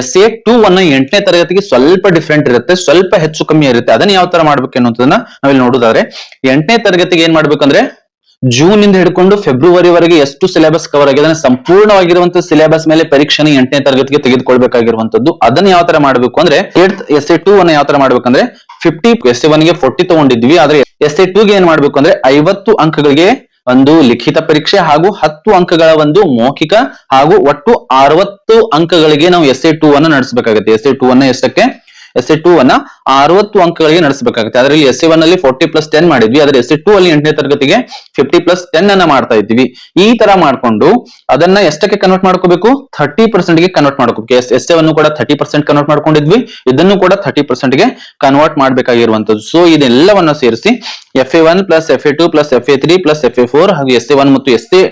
ಎಸ್ ಎ ಟೂ ಅನ್ನ ಎಂಟನೇ ತರಗತಿಗೆ ಸ್ವಲ್ಪ ಡಿಫ್ರೆಂಟ್ ಇರುತ್ತೆ, ಸ್ವಲ್ಪ ಹೆಚ್ಚು ಕಮ್ಮಿ ಇರುತ್ತೆ. ಅದನ್ನ ಯಾವ ತರ ಮಾಡ್ಬೇಕು ಅನ್ನೋದನ್ನ ನಾವಿಲ್ಲಿ ನೋಡುದಾದ್ರೆ, ಎಂಟನೇ ತರಗತಿಗೆ ಏನ್ ಮಾಡ್ಬೇಕಂದ್ರೆ ಜೂನ್ ಇಂದ ಹಿಡ್ಕೊಂಡು ಫೆಬ್ರವರಿವರೆಗೆ ಎಷ್ಟು ಸಿಲೆಬಸ್ ಕವರ್ ಆಗಿದೆ ಅಂದ್ರೆ ಸಂಪೂರ್ಣವಾಗಿರುವಂತಹ ಸಿಲೆಬಸ್ ಮೇಲೆ ಪರೀಕ್ಷೆನ ಎಂಟನೇ ತರಗತಿಗೆ ತೆಗೆದುಕೊಳ್ಬೇಕಾಗಿರುವಂತದ್ದು ಅದನ್ನ ಯಾವ ತರ ಮಾಡಬೇಕು ಅಂದ್ರೆ ಏಟ್ ಎಸ್ ಎ ಟೂ ಅನ್ನ ಯಾವ ತರ ಮಾಡ್ಬೇಕಂದ್ರೆ ಫಿಫ್ಟಿ ಎಸ್ ಎ ಒನ್ಗೆ ಫೋರ್ಟಿ ತಗೊಂಡಿದ್ವಿ. ಆದ್ರೆ ಎಸ್ ಎ ಟೂ ಗೆ ಏನ್ ಮಾಡ್ಬೇಕು ಅಂದ್ರೆ, ಐವತ್ತು ಅಂಕಗಳಿಗೆ ಒಂದು ಲಿಖಿತ ಪರೀಕ್ಷೆ ಹಾಗೂ ಹತ್ತು ಅಂಕಗಳ ಒಂದು ಮೌಖಿಕ ಹಾಗೂ ಒಟ್ಟು ಅರವತ್ತು ಅಂಕಗಳಿಗೆ ನಾವು ಎಸ್ ಎ ಟೂ ಅನ್ನ ನಡೆಸಬೇಕಾಗುತ್ತೆ. ಎಸ್ ಎ ಟೂ ಅನ್ನ ಎಷ್ಟಕ್ಕೆ? ಎಸ್ ಎ ಟೂ ಅನ್ನ ಅರವತ್ತು ಅಂಕಗಳಿಗೆ ನಡೆಸಬೇಕಾಗುತ್ತೆ. ಅದರಲ್ಲಿ ಎಸ್ ಎ ಒನ್ ಅಲ್ಲಿ ಫೋರ್ಟಿ ಪ್ಲಸ್ ಟೆನ್ ಮಾಡಿದ್ವಿ. ಆದ್ರೆ ಎಸ್ ಎ ಟೂ ಅಲ್ಲಿ ಎಂಟನೇ ತರಗತಿಗೆ ಫಿಫ್ಟಿ ಪ್ಲಸ್ ಟೆನ್ ಅನ್ನ ಮಾಡ್ತಾ ಇದ್ವಿ ಈ ತರ ಮಾಡ್ಕೊಂಡು ಅದನ್ನ ಎಷ್ಟಕ್ಕೆ ಕನ್ವರ್ಟ್ ಮಾಡ್ಕೋಬೇಕು? ಥರ್ಟಿ ಪರ್ಸೆಂಟ್ಗೆ ಕನ್ವರ್ಟ್ ಮಾಡ್ಕೋಬೇಕು. ಎಸ್ ಎಸ್ ಎ ಕೂಡ ಥರ್ಟಿ ಪರ್ಸೆಂಟ್ ಕನ್ವರ್ಟ್ ಮಾಡ್ಕೊಂಡಿದ್ವಿ. ಇದನ್ನು ಕೂಡ ಥರ್ಟಿ ಪರ್ಸೆಂಟ್ಗೆ ಕನ್ವರ್ಟ್ ಮಾಡಬೇಕಾಗಿರುವಂತದ್ದು ಸೊ ಇದೆಲ್ಲವನ್ನ ಸೇರಿಸಿ F A one plus F A two plus F A three plus F A four ಹಾಗೂ ಎಸ್ ಎ ಒನ್ ಮತ್ತು ಎಸ್ ಎ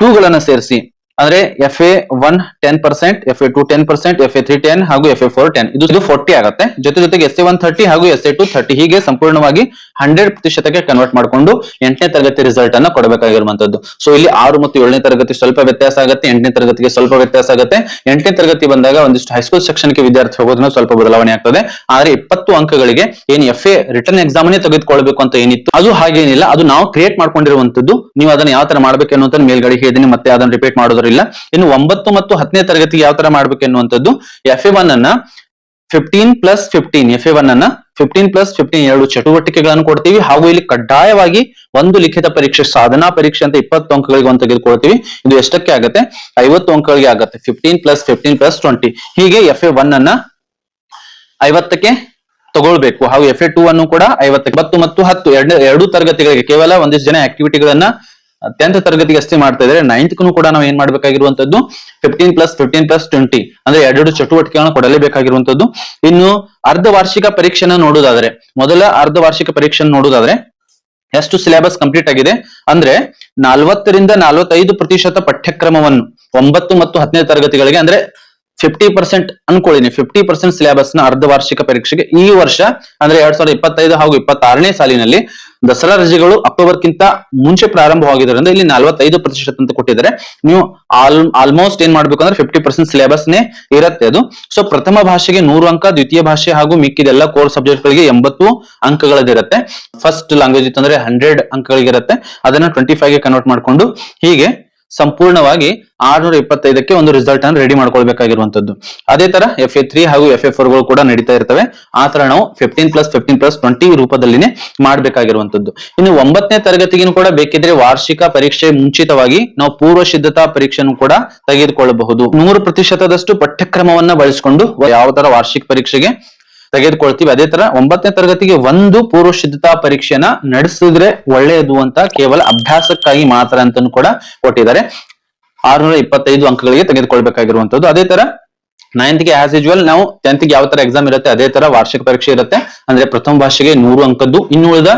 ಟೂ ಗಳನ್ನ ಸೇರಿಸಿ ಅಂದ್ರೆ F A one ten percent F A two ten percent F A three ten ಹಾಗೂ F A four ten ಇದು forty ಆಗುತ್ತೆ. ಜೊತೆ ಜೊತೆಗೆ ಎಸ್ ಎ ಒನ್ ಥರ್ಟಿ ಹಾಗೂ ಎಸ್ ಎ ಟು ಥರ್ಟಿ ಹೀಗೆ ಸಂಪೂರ್ಣವಾಗಿ ಹಂಡ್ರೆಡ್ ಪ್ರತಿಶತಕ್ಕೆ ಕನ್ವರ್ಟ್ ಮಾಡಿಕೊಂಡು ಎಂಟನೇ ತರಗತಿ ರಿಸಲ್ಟ್ ಅನ್ನ ಕೊಡಬೇಕಾಗಿರುವಂತದ್ದು. ಸೊ ಇಲ್ಲಿ ಆರು ಮತ್ತು ಏಳನೇ ತರಗತಿ ಸ್ವಲ್ಪ ವ್ಯತ್ಯಾಸ ಆಗುತ್ತೆ, ಎಂಟನೇ ತರಗತಿಗೆ ಸ್ವಲ್ಪ ವ್ಯತ್ಯಾಸ ಆಗುತ್ತೆ. ಎಂಟನೇ ತರಗತಿ ಬಂದಾಗ ಒಂದಿಷ್ಟು ಹೈಸ್ಕೂಲ್ ಸೆಕ್ಷನ್ಗೆ ವಿದ್ಯಾರ್ಥಿ ಹೋಗೋದನ್ನ ಸ್ವಲ್ಪ ಬದಲಾವಣೆ ಆಗ್ತದೆ. ಆದ್ರೆ ಇಪ್ಪತ್ತು ಅಂಕಗಳಿಗೆ ಏನ್ ಎಫ್ ಎ ರಿಟರ್ನ್ ಎಕ್ಸಾಮ್ ನೇ ತೆಗೆದುಕೊಳ್ಬೇಕು ಅಂತ ಏನಿತ್ತು? ಅದು ಹಾಗೇನಿಲ್ಲ. ಅದು ನಾವು ಕ್ರಿಯೇಟ್ ಮಾಡ್ಕೊಂಡಿರುವಂತದ್ದು. ನೀವು ಅದನ್ನ ಯಾವ ತರ ಮಾಡ್ಬೇಕು ಅನ್ನೋದನ್ನ ಮೇಲ್ಗಡೆ ಹೇಳಿದೀನಿ ಮತ್ತೆ ಅದನ್ನ ರಿಪೀಟ್ ಮಾಡೋದ್ರಿಲ್ಲ ಇನ್ನು ಒಂಬತ್ತು ಮತ್ತು ಹತ್ತನೇ ತರಗತಿ ಯಾವ ತರ ಮಾಡ್ಬೇಕು ಎನ್ನುವಂಥದ್ದು? ಎಫ್ ಎ ಒನ್ ಅನ್ನ fifteen plus fifteen F A one ಅನ್ನ ಫಿಫ್ಟೀನ್ ಪ್ಲಸ್ ಫಿಫ್ಟೀನ್ ಎರಡು ಚಟುವಟಿಕೆಗಳನ್ನು ಕೊಡ್ತೀವಿ. ಹಾಗೂ ಇಲ್ಲಿ ಕಡ್ಡಾಯವಾಗಿ ಒಂದು ಲಿಖಿತ ಪರೀಕ್ಷೆ, ಸಾಧನಾ ಪರೀಕ್ಷೆ ಅಂತ ಇಪ್ಪತ್ತು ಅಂಕಗಳಿಗೆ ಒಂದು ತೆಗೆದುಕೊಳ್ತೀವಿ. ಇದು ಎಷ್ಟಕ್ಕೆ ಆಗುತ್ತೆ? ಐವತ್ತು ಅಂಕಗಳಿಗೆ ಆಗುತ್ತೆ. Fifteen plus fifteen plus twenty ಹೀಗೆ ಎಫ್ ಎ ಒನ್ ಅನ್ನ ಐವತ್ತಕ್ಕೆ ತಗೊಳ್ಬೇಕು. ಹಾಗೂ ಎಫ್ ಎ ಟೂ ಅನ್ನು ಕೂಡ ಐವತ್ತು ಮತ್ತು ಹತ್ತು ಎರಡು ಎರಡು ತರಗತಿಗಳಿಗೆ ಕೇವಲ ಒಂದಿಷ್ಟು ಜನ ಆಕ್ಟಿವಿಟಿಗಳನ್ನ ಟೆಂತ್ ತರಗತಿಗೆ ಅಷ್ಟೇ ಮಾಡ್ತಾ ಇದ್ರೆ ನೈನ್ತ್ಗೂ ಕೂಡ ನಾವು ಏನ್ ಮಾಡ್ಬೇಕಾಗಿರುವಂತದ್ದು fifteen plus fifteen plus twenty ಅಂದ್ರೆ ಎರಡೆರಡು ಚಟುವಟಿಕೆಗಳನ್ನ ಕೊಡಲೇಬೇಕಾಗಿರುವಂತದ್ದು ಇನ್ನು ಅರ್ಧ ವಾರ್ಷಿಕ ಪರೀಕ್ಷೆನ ನೋಡುವುದಾದ್ರೆ ಮೊದಲ ಅರ್ಧ ವಾರ್ಷಿಕ ಪರೀಕ್ಷೆ ನೋಡೋದಾದ್ರೆ ಎಷ್ಟು ಸಿಲೆಬಸ್ ಕಂಪ್ಲೀಟ್ ಆಗಿದೆ? ಅಂದ್ರೆ ನಲ್ವತ್ತರಿಂದ ನಲವತ್ತೈದು ಪ್ರತಿಶತ ಪಠ್ಯಕ್ರಮವನ್ನು, ಒಂಬತ್ತು ಮತ್ತು ಹತ್ತನೇ ತರಗತಿಗಳಿಗೆ, ಅಂದ್ರೆ ಫಿಫ್ಟಿ ಪರ್ಸೆಂಟ್ ಅನ್ಕೊಳ್ಳಿನಿ ಫಿಫ್ಟಿ ಪರ್ಸೆಂಟ್ ಸಿಲೆಬಸ್ನ ಅರ್ಧ ವಾರ್ಷಿಕ ಪರೀಕ್ಷೆಗೆ ಈ ವರ್ಷ, ಅಂದ್ರೆ ಎರಡ್ ಸಾವಿರದ ಇಪ್ಪತ್ತೈದು ಹಾಗೂ ಇಪ್ಪತ್ತಾರನೇ ಸಾಲಿನಲ್ಲಿ ದಸರಾ ರಜೆಗಳು ಅಕ್ಟೋಬರ್ಗಿಂತ ಮುಂಚೆ ಪ್ರಾರಂಭವಾಗಿದ್ದರಿಂದ ಇಲ್ಲಿ ನಲವತ್ತೈದು ಪ್ರತಿಶತ ಅಂತ ಕೊಟ್ಟಿದ್ದಾರೆ. ನೀವು ಆಲ್ ಆಲ್ಮೋಸ್ಟ್ ಏನ್ ಮಾಡ್ಬೇಕು ಅಂದ್ರೆ ಫಿಫ್ಟಿ ಪರ್ಸೆಂಟ್ ಸಿಲೆಬಸ್ ನೇ ಇರುತ್ತೆ ಅದು. ಸೊ ಪ್ರಥಮ ಭಾಷೆಗೆ ನೂರು ಅಂಕ, ದ್ವಿತೀಯ ಭಾಷೆ ಹಾಗೂ ಮಿಕ್ಕಿದೆಲ್ಲ ಕೋರ್ ಸಬ್ಜೆಕ್ಟ್ ಗಳಿಗೆ ಎಂಬತ್ತು ಅಂಕಗಳದಿರುತ್ತೆ ಫಸ್ಟ್ ಲ್ಯಾಂಗ್ವೇಜ್ ಇತ್ತಂದ್ರೆ ಹಂಡ್ರೆಡ್ ಅಂಕಗಳಿಗಿರುತ್ತೆ. ಅದನ್ನ ಟ್ವೆಂಟಿ ಫೈವ್ಗೆ ಕನ್ವರ್ಟ್ ಮಾಡ್ಕೊಂಡು ಹೀಗೆ ಸಂಪೂರ್ಣವಾಗಿ ಆರ್ನೂರ ಇಪ್ಪತ್ತೈದಕ್ಕೆ ಒಂದು ರಿಸಲ್ಟ್ ಅನ್ನು ರೆಡಿ ಮಾಡ್ಕೊಳ್ಬೇಕಾಗಿರುವಂತದ್ದು ಅದೇ ತರ ಎಫ್ ಎ ತ್ರೀ ಹಾಗೂ ಎಫ್ ಎ ಫೋರ್ಗಳು ಕೂಡ ನಡೀತಾ ಇರ್ತವೆ. ಆ ತರ ನಾವು fifteen plus fifteen plus twenty ರೂಪದಲ್ಲಿನೇ ಮಾಡಬೇಕಾಗಿರುವಂತದ್ದು ಇನ್ನು ಒಂಬತ್ತನೇ ತರಗತಿಗೂ ಕೂಡ ಬೇಕಿದ್ರೆ ವಾರ್ಷಿಕ ಪರೀಕ್ಷೆ ಮುಂಚಿತವಾಗಿ ನಾವು ಪೂರ್ವ ಸಿದ್ಧತಾ ಪರೀಕ್ಷೆಯನ್ನು ಕೂಡ ತೆಗೆದುಕೊಳ್ಳಬಹುದು. ನೂರು ಪ್ರತಿಶತದಷ್ಟು ಪಠ್ಯಕ್ರಮವನ್ನ ಬಳಸಿಕೊಂಡು ಯಾವ ತರ ವಾರ್ಷಿಕ ಪರೀಕ್ಷೆಗೆ ತೆಗೆದುಕೊಳ್ತೀವಿ. ಅದೇ ತರ ಒಂಬತ್ತನೇ ತರಗತಿಗೆ ಒಂದು ಪೂರ್ವ ಸಿದ್ಧತಾ ಪರೀಕ್ಷೆನ ನಡೆಸಿದ್ರೆ ಒಳ್ಳೆಯದು ಅಂತ ಕೇವಲ ಅಭ್ಯಾಸಕ್ಕಾಗಿ ಮಾತ್ರ ಅಂತಾನೂ ಕೂಡ ಕೊಟ್ಟಿದ್ದಾರೆ. ಆರ್ನೂರ ಇಪ್ಪತ್ತೈದು ಅಂಕಗಳಿಗೆ ತೆಗೆದುಕೊಳ್ಬೇಕಾಗಿರುವಂತದ್ದು ಅದೇ ತರ ನೈನ್ತ್ಗೆ ಆಸ್ ಯೂಜುವಲ್ ನಾವು ಟೆಂತ್ಗೆ ಯಾವ ತರ ಎಕ್ಸಾಮ್ ಇರುತ್ತೆ, ಅದೇ ತರ ವಾರ್ಷಿಕ ಪರೀಕ್ಷೆ ಇರುತ್ತೆ. ಅಂದ್ರೆ ಪ್ರಥಮ ಭಾಷೆಗೆ ನೂರು ಅಂಕದ್ದು. ಇನ್ನು ಉಳಿದ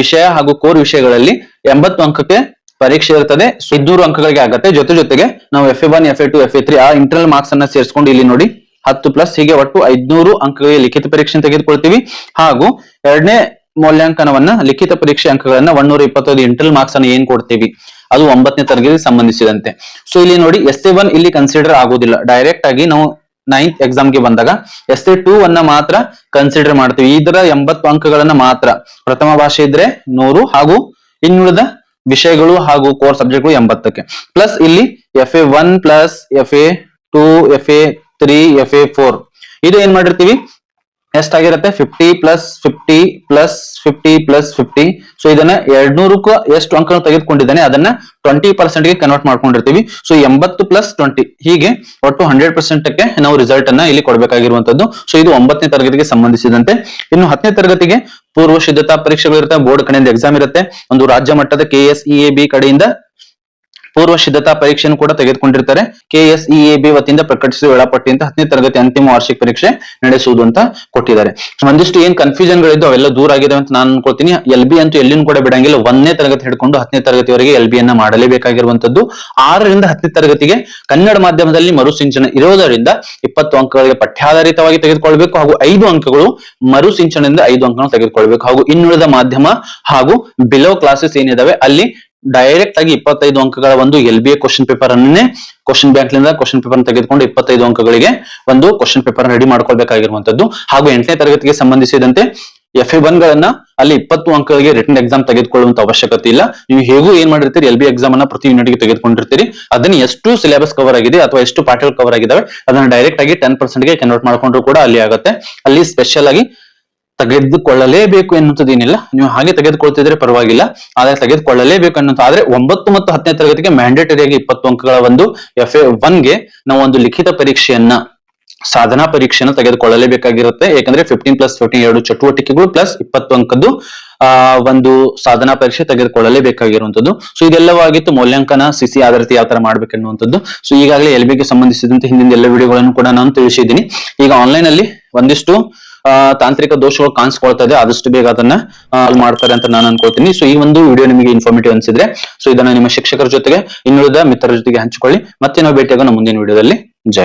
ವಿಷಯ ಹಾಗೂ ಕೋರ್ ವಿಷಯಗಳಲ್ಲಿ ಎಂಬತ್ತು ಅಂಕಕ್ಕೆ ಪರೀಕ್ಷೆ ಇರ್ತದೆ. ಸುದ್ದೂರು ಅಂಕಗಳಿಗೆ ಆಗುತ್ತೆ. ಜೊತೆ ಜೊತೆಗೆ ನಾವು F A one F A two F A three ಆ ಇಂಟರ್ನಲ್ ಮಾರ್ಕ್ಸ್ ಅನ್ನ ಸೇರಿಸ್ಕೊಂಡು ಇಲ್ಲಿ ನೋಡಿ. ಹತ್ತು ಪ್ಲಸ್ ಹೀಗೆ ಒಟ್ಟು ಐದ್ನೂರು ಅಂಕಗಳಿಗೆ ಲಿಖಿತ ಪರೀಕ್ಷೆ ತೆಗೆದುಕೊಳ್ತೀವಿ. ಹಾಗೂ ಎರಡನೇ ಮೌಲ್ಯಾಂಕನವನ್ನ ಲಿಖಿತ ಪರೀಕ್ಷೆ ಅಂಕಗಳನ್ನ ಒಂದೂರ ಇಪ್ಪತ್ತೈದು ಇಂಟರ್ನಲ್ ಮಾರ್ಕ್ಸ್ ಅನ್ನು ಏನ್ ಕೊಡ್ತೀವಿ? ಅದು ಒಂಬತ್ತನೇ ತರಗತಿಗೆ ಸಂಬಂಧಿಸಿದಂತೆ. ಸೊ ಇಲ್ಲಿ ನೋಡಿ ಎಸ್ ಎ ಒನ್ ಇಲ್ಲಿ ಕನ್ಸಿಡರ್ ಆಗೋದಿಲ್ಲ. ಡೈರೆಕ್ಟ್ ಆಗಿ ನಾವು ನೈನ್ತ್ ಎಕ್ಸಾಮ್ಗೆ ಬಂದಾಗ ಎಸ್ ಎ ಟೂ ಅನ್ನ ಮಾತ್ರ ಕನ್ಸಿಡರ್ ಮಾಡ್ತೀವಿ. ಇದರ ಎಂಬತ್ತು ಅಂಕಗಳನ್ನ ಮಾತ್ರ. ಪ್ರಥಮ ಭಾಷೆ ಇದ್ರೆ ನೂರು ಹಾಗೂ ಇನ್ನುಳಿದ ವಿಷಯಗಳು ಹಾಗೂ ಕೋರ್ ಸಬ್ಜೆಕ್ಟ್ಗಳು ಎಂಬತ್ತಕ್ಕೆ. ಪ್ಲಸ್ ಇಲ್ಲಿ F A one plus F A two F A three F A four ಇದು ಏನ್ ಮಾಡಿರ್ತೀವಿ? ಎಷ್ಟಾಗಿರುತ್ತೆ fifty plus fifty plus fifty plus fifty so ಇದನ್ನ ಎರಡ್ನೂರಕ್ಕೂ ಎಷ್ಟು ಅಂಕ ತೆಗೆದುಕೊಂಡಿದ್ದಾನೆ, ಅದನ್ನ ಟ್ವೆಂಟಿ ಪರ್ಸೆಂಟ್ಗೆ ಕನ್ವರ್ಟ್ ಮಾಡ್ಕೊಂಡಿರ್ತೀವಿ. ಸೊ ಎಂಬತ್ತು ಪ್ಲಸ್ ಟ್ವೆಂಟಿ ಹೀಗೆ ಒಟ್ಟು ಹಂಡ್ರೆಡ್ ಪರ್ಸೆಂಟ್ಗೆ ನಾವು ರಿಸಲ್ಟ್ ಅನ್ನ ಇಲ್ಲಿ ಕೊಡಬೇಕಾಗಿರುವಂತದ್ದು ಸೊ ಇದು ಒಂಬತ್ತನೇ ತರಗತಿಗೆ ಸಂಬಂಧಿಸಿದಂತೆ. ಇನ್ನು ಹತ್ತನೇ ತರಗತಿಗೆ ಪೂರ್ವ ಸಿದ್ಧತಾ ಪರೀಕ್ಷೆಗಳಿರುತ್ತೆ, ಬೋರ್ಡ್ ಕಡೆಯಿಂದ ಎಕ್ಸಾಮ್ ಇರುತ್ತೆ. ಒಂದು ರಾಜ್ಯ ಮಟ್ಟದ K S E A B ಕಡೆಯಿಂದ ಪೂರ್ವ ಸಿದ್ಧತಾ ಪರೀಕ್ಷೆಯನ್ನು ಕೂಡ ತೆಗೆದುಕೊಂಡಿರ್ತಾರೆ. ಕೆಎಸ್ಇಎಬಿ ಬಿ ವತಿಯಿಂದ ಪ್ರಕಟಿಸಿದ ವೇಳಾಪಟ್ಟಿ ಅಂತ ಹತ್ತನೇ ತರಗತಿ ಅಂತಿಮ ವಾರ್ಷಿಕ ಪರೀಕ್ಷೆ ನಡೆಸುವುದು ಅಂತ ಕೊಟ್ಟಿದ್ದಾರೆ. ಒಂದಿಷ್ಟು ಏನ್ ಕನ್ಫ್ಯೂಷನ್ ಗಳಿದ್ದು ಅವೆಲ್ಲ ದೂರ ಆಗಿದೆ ಅಂತ ನಾನು ಅನ್ಕೊಳ್ತೀನಿ. ಎಲ್ ಬಿ ಅಂತೂ ಎಲ್ಲಿನೂ ಕೂಡ ಬಿಡಂಗಿಲ್ಲ. ಒಂದನೇ ತರಗತಿ ಹಿಡ್ಕೊಂಡು ಹತ್ತನೇ ತರಗತಿವರೆಗೆ ಎಲ್ ಬಿ ಅನ್ನ ಮಾಡಲೇಬೇಕಾಗಿರುವಂತದ್ದು ಆರರಿಂದ ಹತ್ತನೇ ತರಗತಿಗೆ ಕನ್ನಡ ಮಾಧ್ಯಮದಲ್ಲಿ ಮರುಸಿಂಚನ ಇರೋದರಿಂದ ಇಪ್ಪತ್ತು ಅಂಕಗಳಿಗೆ ಪಠ್ಯಾಧಾರಿತವಾಗಿ ತೆಗೆದುಕೊಳ್ಬೇಕು ಹಾಗೂ ಐದು ಅಂಕಗಳು ಮರುಸಿಂಚನದಿಂದ ಐದು ಅಂಕಗಳನ್ನು ತೆಗೆದುಕೊಳ್ಬೇಕು. ಹಾಗೂ ಇನ್ನುಳಿದ ಮಾಧ್ಯಮ ಹಾಗೂ ಬಿಲೋ ಕ್ಲಾಸಸ್ ಏನಿದಾವೆ ಅಲ್ಲಿ ಡೈರೆಕ್ಟ್ ಆಗಿ ಇಪ್ಪತ್ತೈದು ಅಂಕಗಳ ಒಂದು L B A question paper ಅನ್ನೇ ಕ್ವಶನ್ ಬ್ಯಾಂಕ್ನಿಂದ ಕ್ವಶನ್ ಪೇಪರ್ ತೆಗೆದುಕೊಂಡು ಇಪ್ಪತ್ತೈದು ಅಂಕಗಳಿಗೆ ಒಂದು ಕ್ವಶನ್ ಪೇಪರ್ ರೆಡಿ ಮಾಡ್ಕೊಳ್ಬೇಕಾಗಿರುವಂತದ್ದು ಹಾಗೂ ಎಂಟನೇ ತರಗತಿಗೆ ಸಂಬಂಧಿಸಿದಂತೆ ಎಫ್ ಎ ಒನ್ ಗಳನ್ನ ಅಲ್ಲಿ ಇಪ್ಪತ್ತು ಅಂಕಗಳಿಗೆ ರಿಟರ್ನ್ ಎಕ್ಸಾಮ್ ತೆಗೆದುಕೊಳ್ಳುವಂತ ಅವಶ್ಯಕತೆ ಇಲ್ಲ. ನೀವು ಹೇಗೂ ಏನ್ ಮಾಡಿರ್ತೀರಿ? ಎಲ್ ಬಿ ಎಕ್ಸಾಮ್ ಅನ್ನ ಪ್ರತಿ ಯೂನಿಟ್ಗೆ ತೆಗೆದುಕೊಂಡಿರ್ತೀರಿ. ಅದನ್ನ ಎಷ್ಟು ಸಿಲೆಬಸ್ ಕವರ್ ಆಗಿದೆ ಅಥವಾ ಎಷ್ಟು ಪಾಠಗಳು ಕವರ್ ಆಗಿದಾವೆ ಅದನ್ನ ಡೈರೆಕ್ಟ್ ಆಗಿ ಟೆನ್ ಪರ್ಸೆಂಟ್ಗೆ ಕನ್ವರ್ಟ್ ಮಾಡ್ಕೊಂಡ್ರು ಕೂಡ ಅಲ್ಲಿ ಆಗುತ್ತೆ. ಅಲ್ಲಿ ಸ್ಪೆಷಲ್ ಆಗಿ ತೆಗೆದುಕೊಳ್ಳಲೇಬೇಕು ಎನ್ನುವಂಥದ್ದೇನಿಲ್ಲ ನೀವು ಹಾಗೆ ತೆಗೆದುಕೊಳ್ತಿದ್ರೆ ಪರವಾಗಿಲ್ಲ. ಆದರೆ ತೆಗೆದುಕೊಳ್ಳಲೇಬೇಕು ಅನ್ನೋದು ಆದ್ರೆ ಒಂಬತ್ತು ಮತ್ತು ಹತ್ತನೇ ತರಗತಿಗೆ ಮ್ಯಾಂಡೇಟರಿಯಾಗಿ ಇಪ್ಪತ್ತು ಅಂಕಗಳ ಒಂದು ಎಫ್ ಎ ಒನ್ಗೆ ನಾವು ಒಂದು ಲಿಖಿತ ಪರೀಕ್ಷೆಯನ್ನ, ಸಾಧನಾ ಪರೀಕ್ಷೆಯನ್ನು ತೆಗೆದುಕೊಳ್ಳಲೇಬೇಕಾಗಿರುತ್ತೆ. ಯಾಕಂದ್ರೆ ಫಿಫ್ಟೀನ್ ಪ್ಲಸ್ ಫಿಫ್ಟೀನ್ ಎರಡು ಚಟುವಟಿಕೆಗಳು ಪ್ಲಸ್ ಇಪ್ಪತ್ತು ಅಂಕದ್ದು, ಆ, ಒಂದು ಸಾಧನಾ ಪರೀಕ್ಷೆ ತೆಗೆದುಕೊಳ್ಳಲೇಬೇಕಾಗಿರುವಂತದ್ದು ಸೊ ಇದೆಲ್ಲವಾಗಿತ್ತು ಮೌಲ್ಯಾಂಕನ ಸಿಸಿ ಆಧಾರಿತ ಯಾವ ತರ ಮಾಡ್ಬೇಕನ್ನುವಂಥದ್ದು. ಸೊ ಈಗಾಗಲೇ ಎಲ್ ಬಿಗೆ ಸಂಬಂಧಿಸಿದಂತೆ ಹಿಂದಿನ ಎಲ್ಲ ವಿಡಿಯೋಗಳನ್ನು ಕೂಡ ನಾನು ತಿಳಿಸಿದ್ದೀನಿ. ಈಗ ಆನ್ಲೈನ್ ಅಲ್ಲಿ ಒಂದಿಷ್ಟು ತಾಂತ್ರಿಕ ದೋಷಗಳು ಕಾಣಿಸ್ಕೊಳ್ತಾ ಇದೆ, ಆದಷ್ಟು ಬೇಗ ಅದನ್ನ ಮಾಡ್ತಾರೆ ಅಂತ ನಾನು ಅನ್ಕೊಳ್ತೀನಿ. ಸೊ ಈ ಒಂದು ವಿಡಿಯೋ ನಿಮಗೆ ಇನ್ಫಾರ್ಮೇಟಿವ್ ಅನ್ಸಿದ್ರೆ ಸೊ ಇದನ್ನ ನಿಮ್ಮ ಶಿಕ್ಷಕರ ಜೊತೆಗೆ, ಇನ್ನುಳಿದ ಮಿತ್ರರ ಜೊತೆಗೆ ಹಂಚಿಕೊಳ್ಳಿ. ಮತ್ತೆ ನಾವು ಭೇಟಿಯಾಗೋಣ ಮುಂದಿನ ವಿಡಿಯೋದಲ್ಲಿ ಜೈ.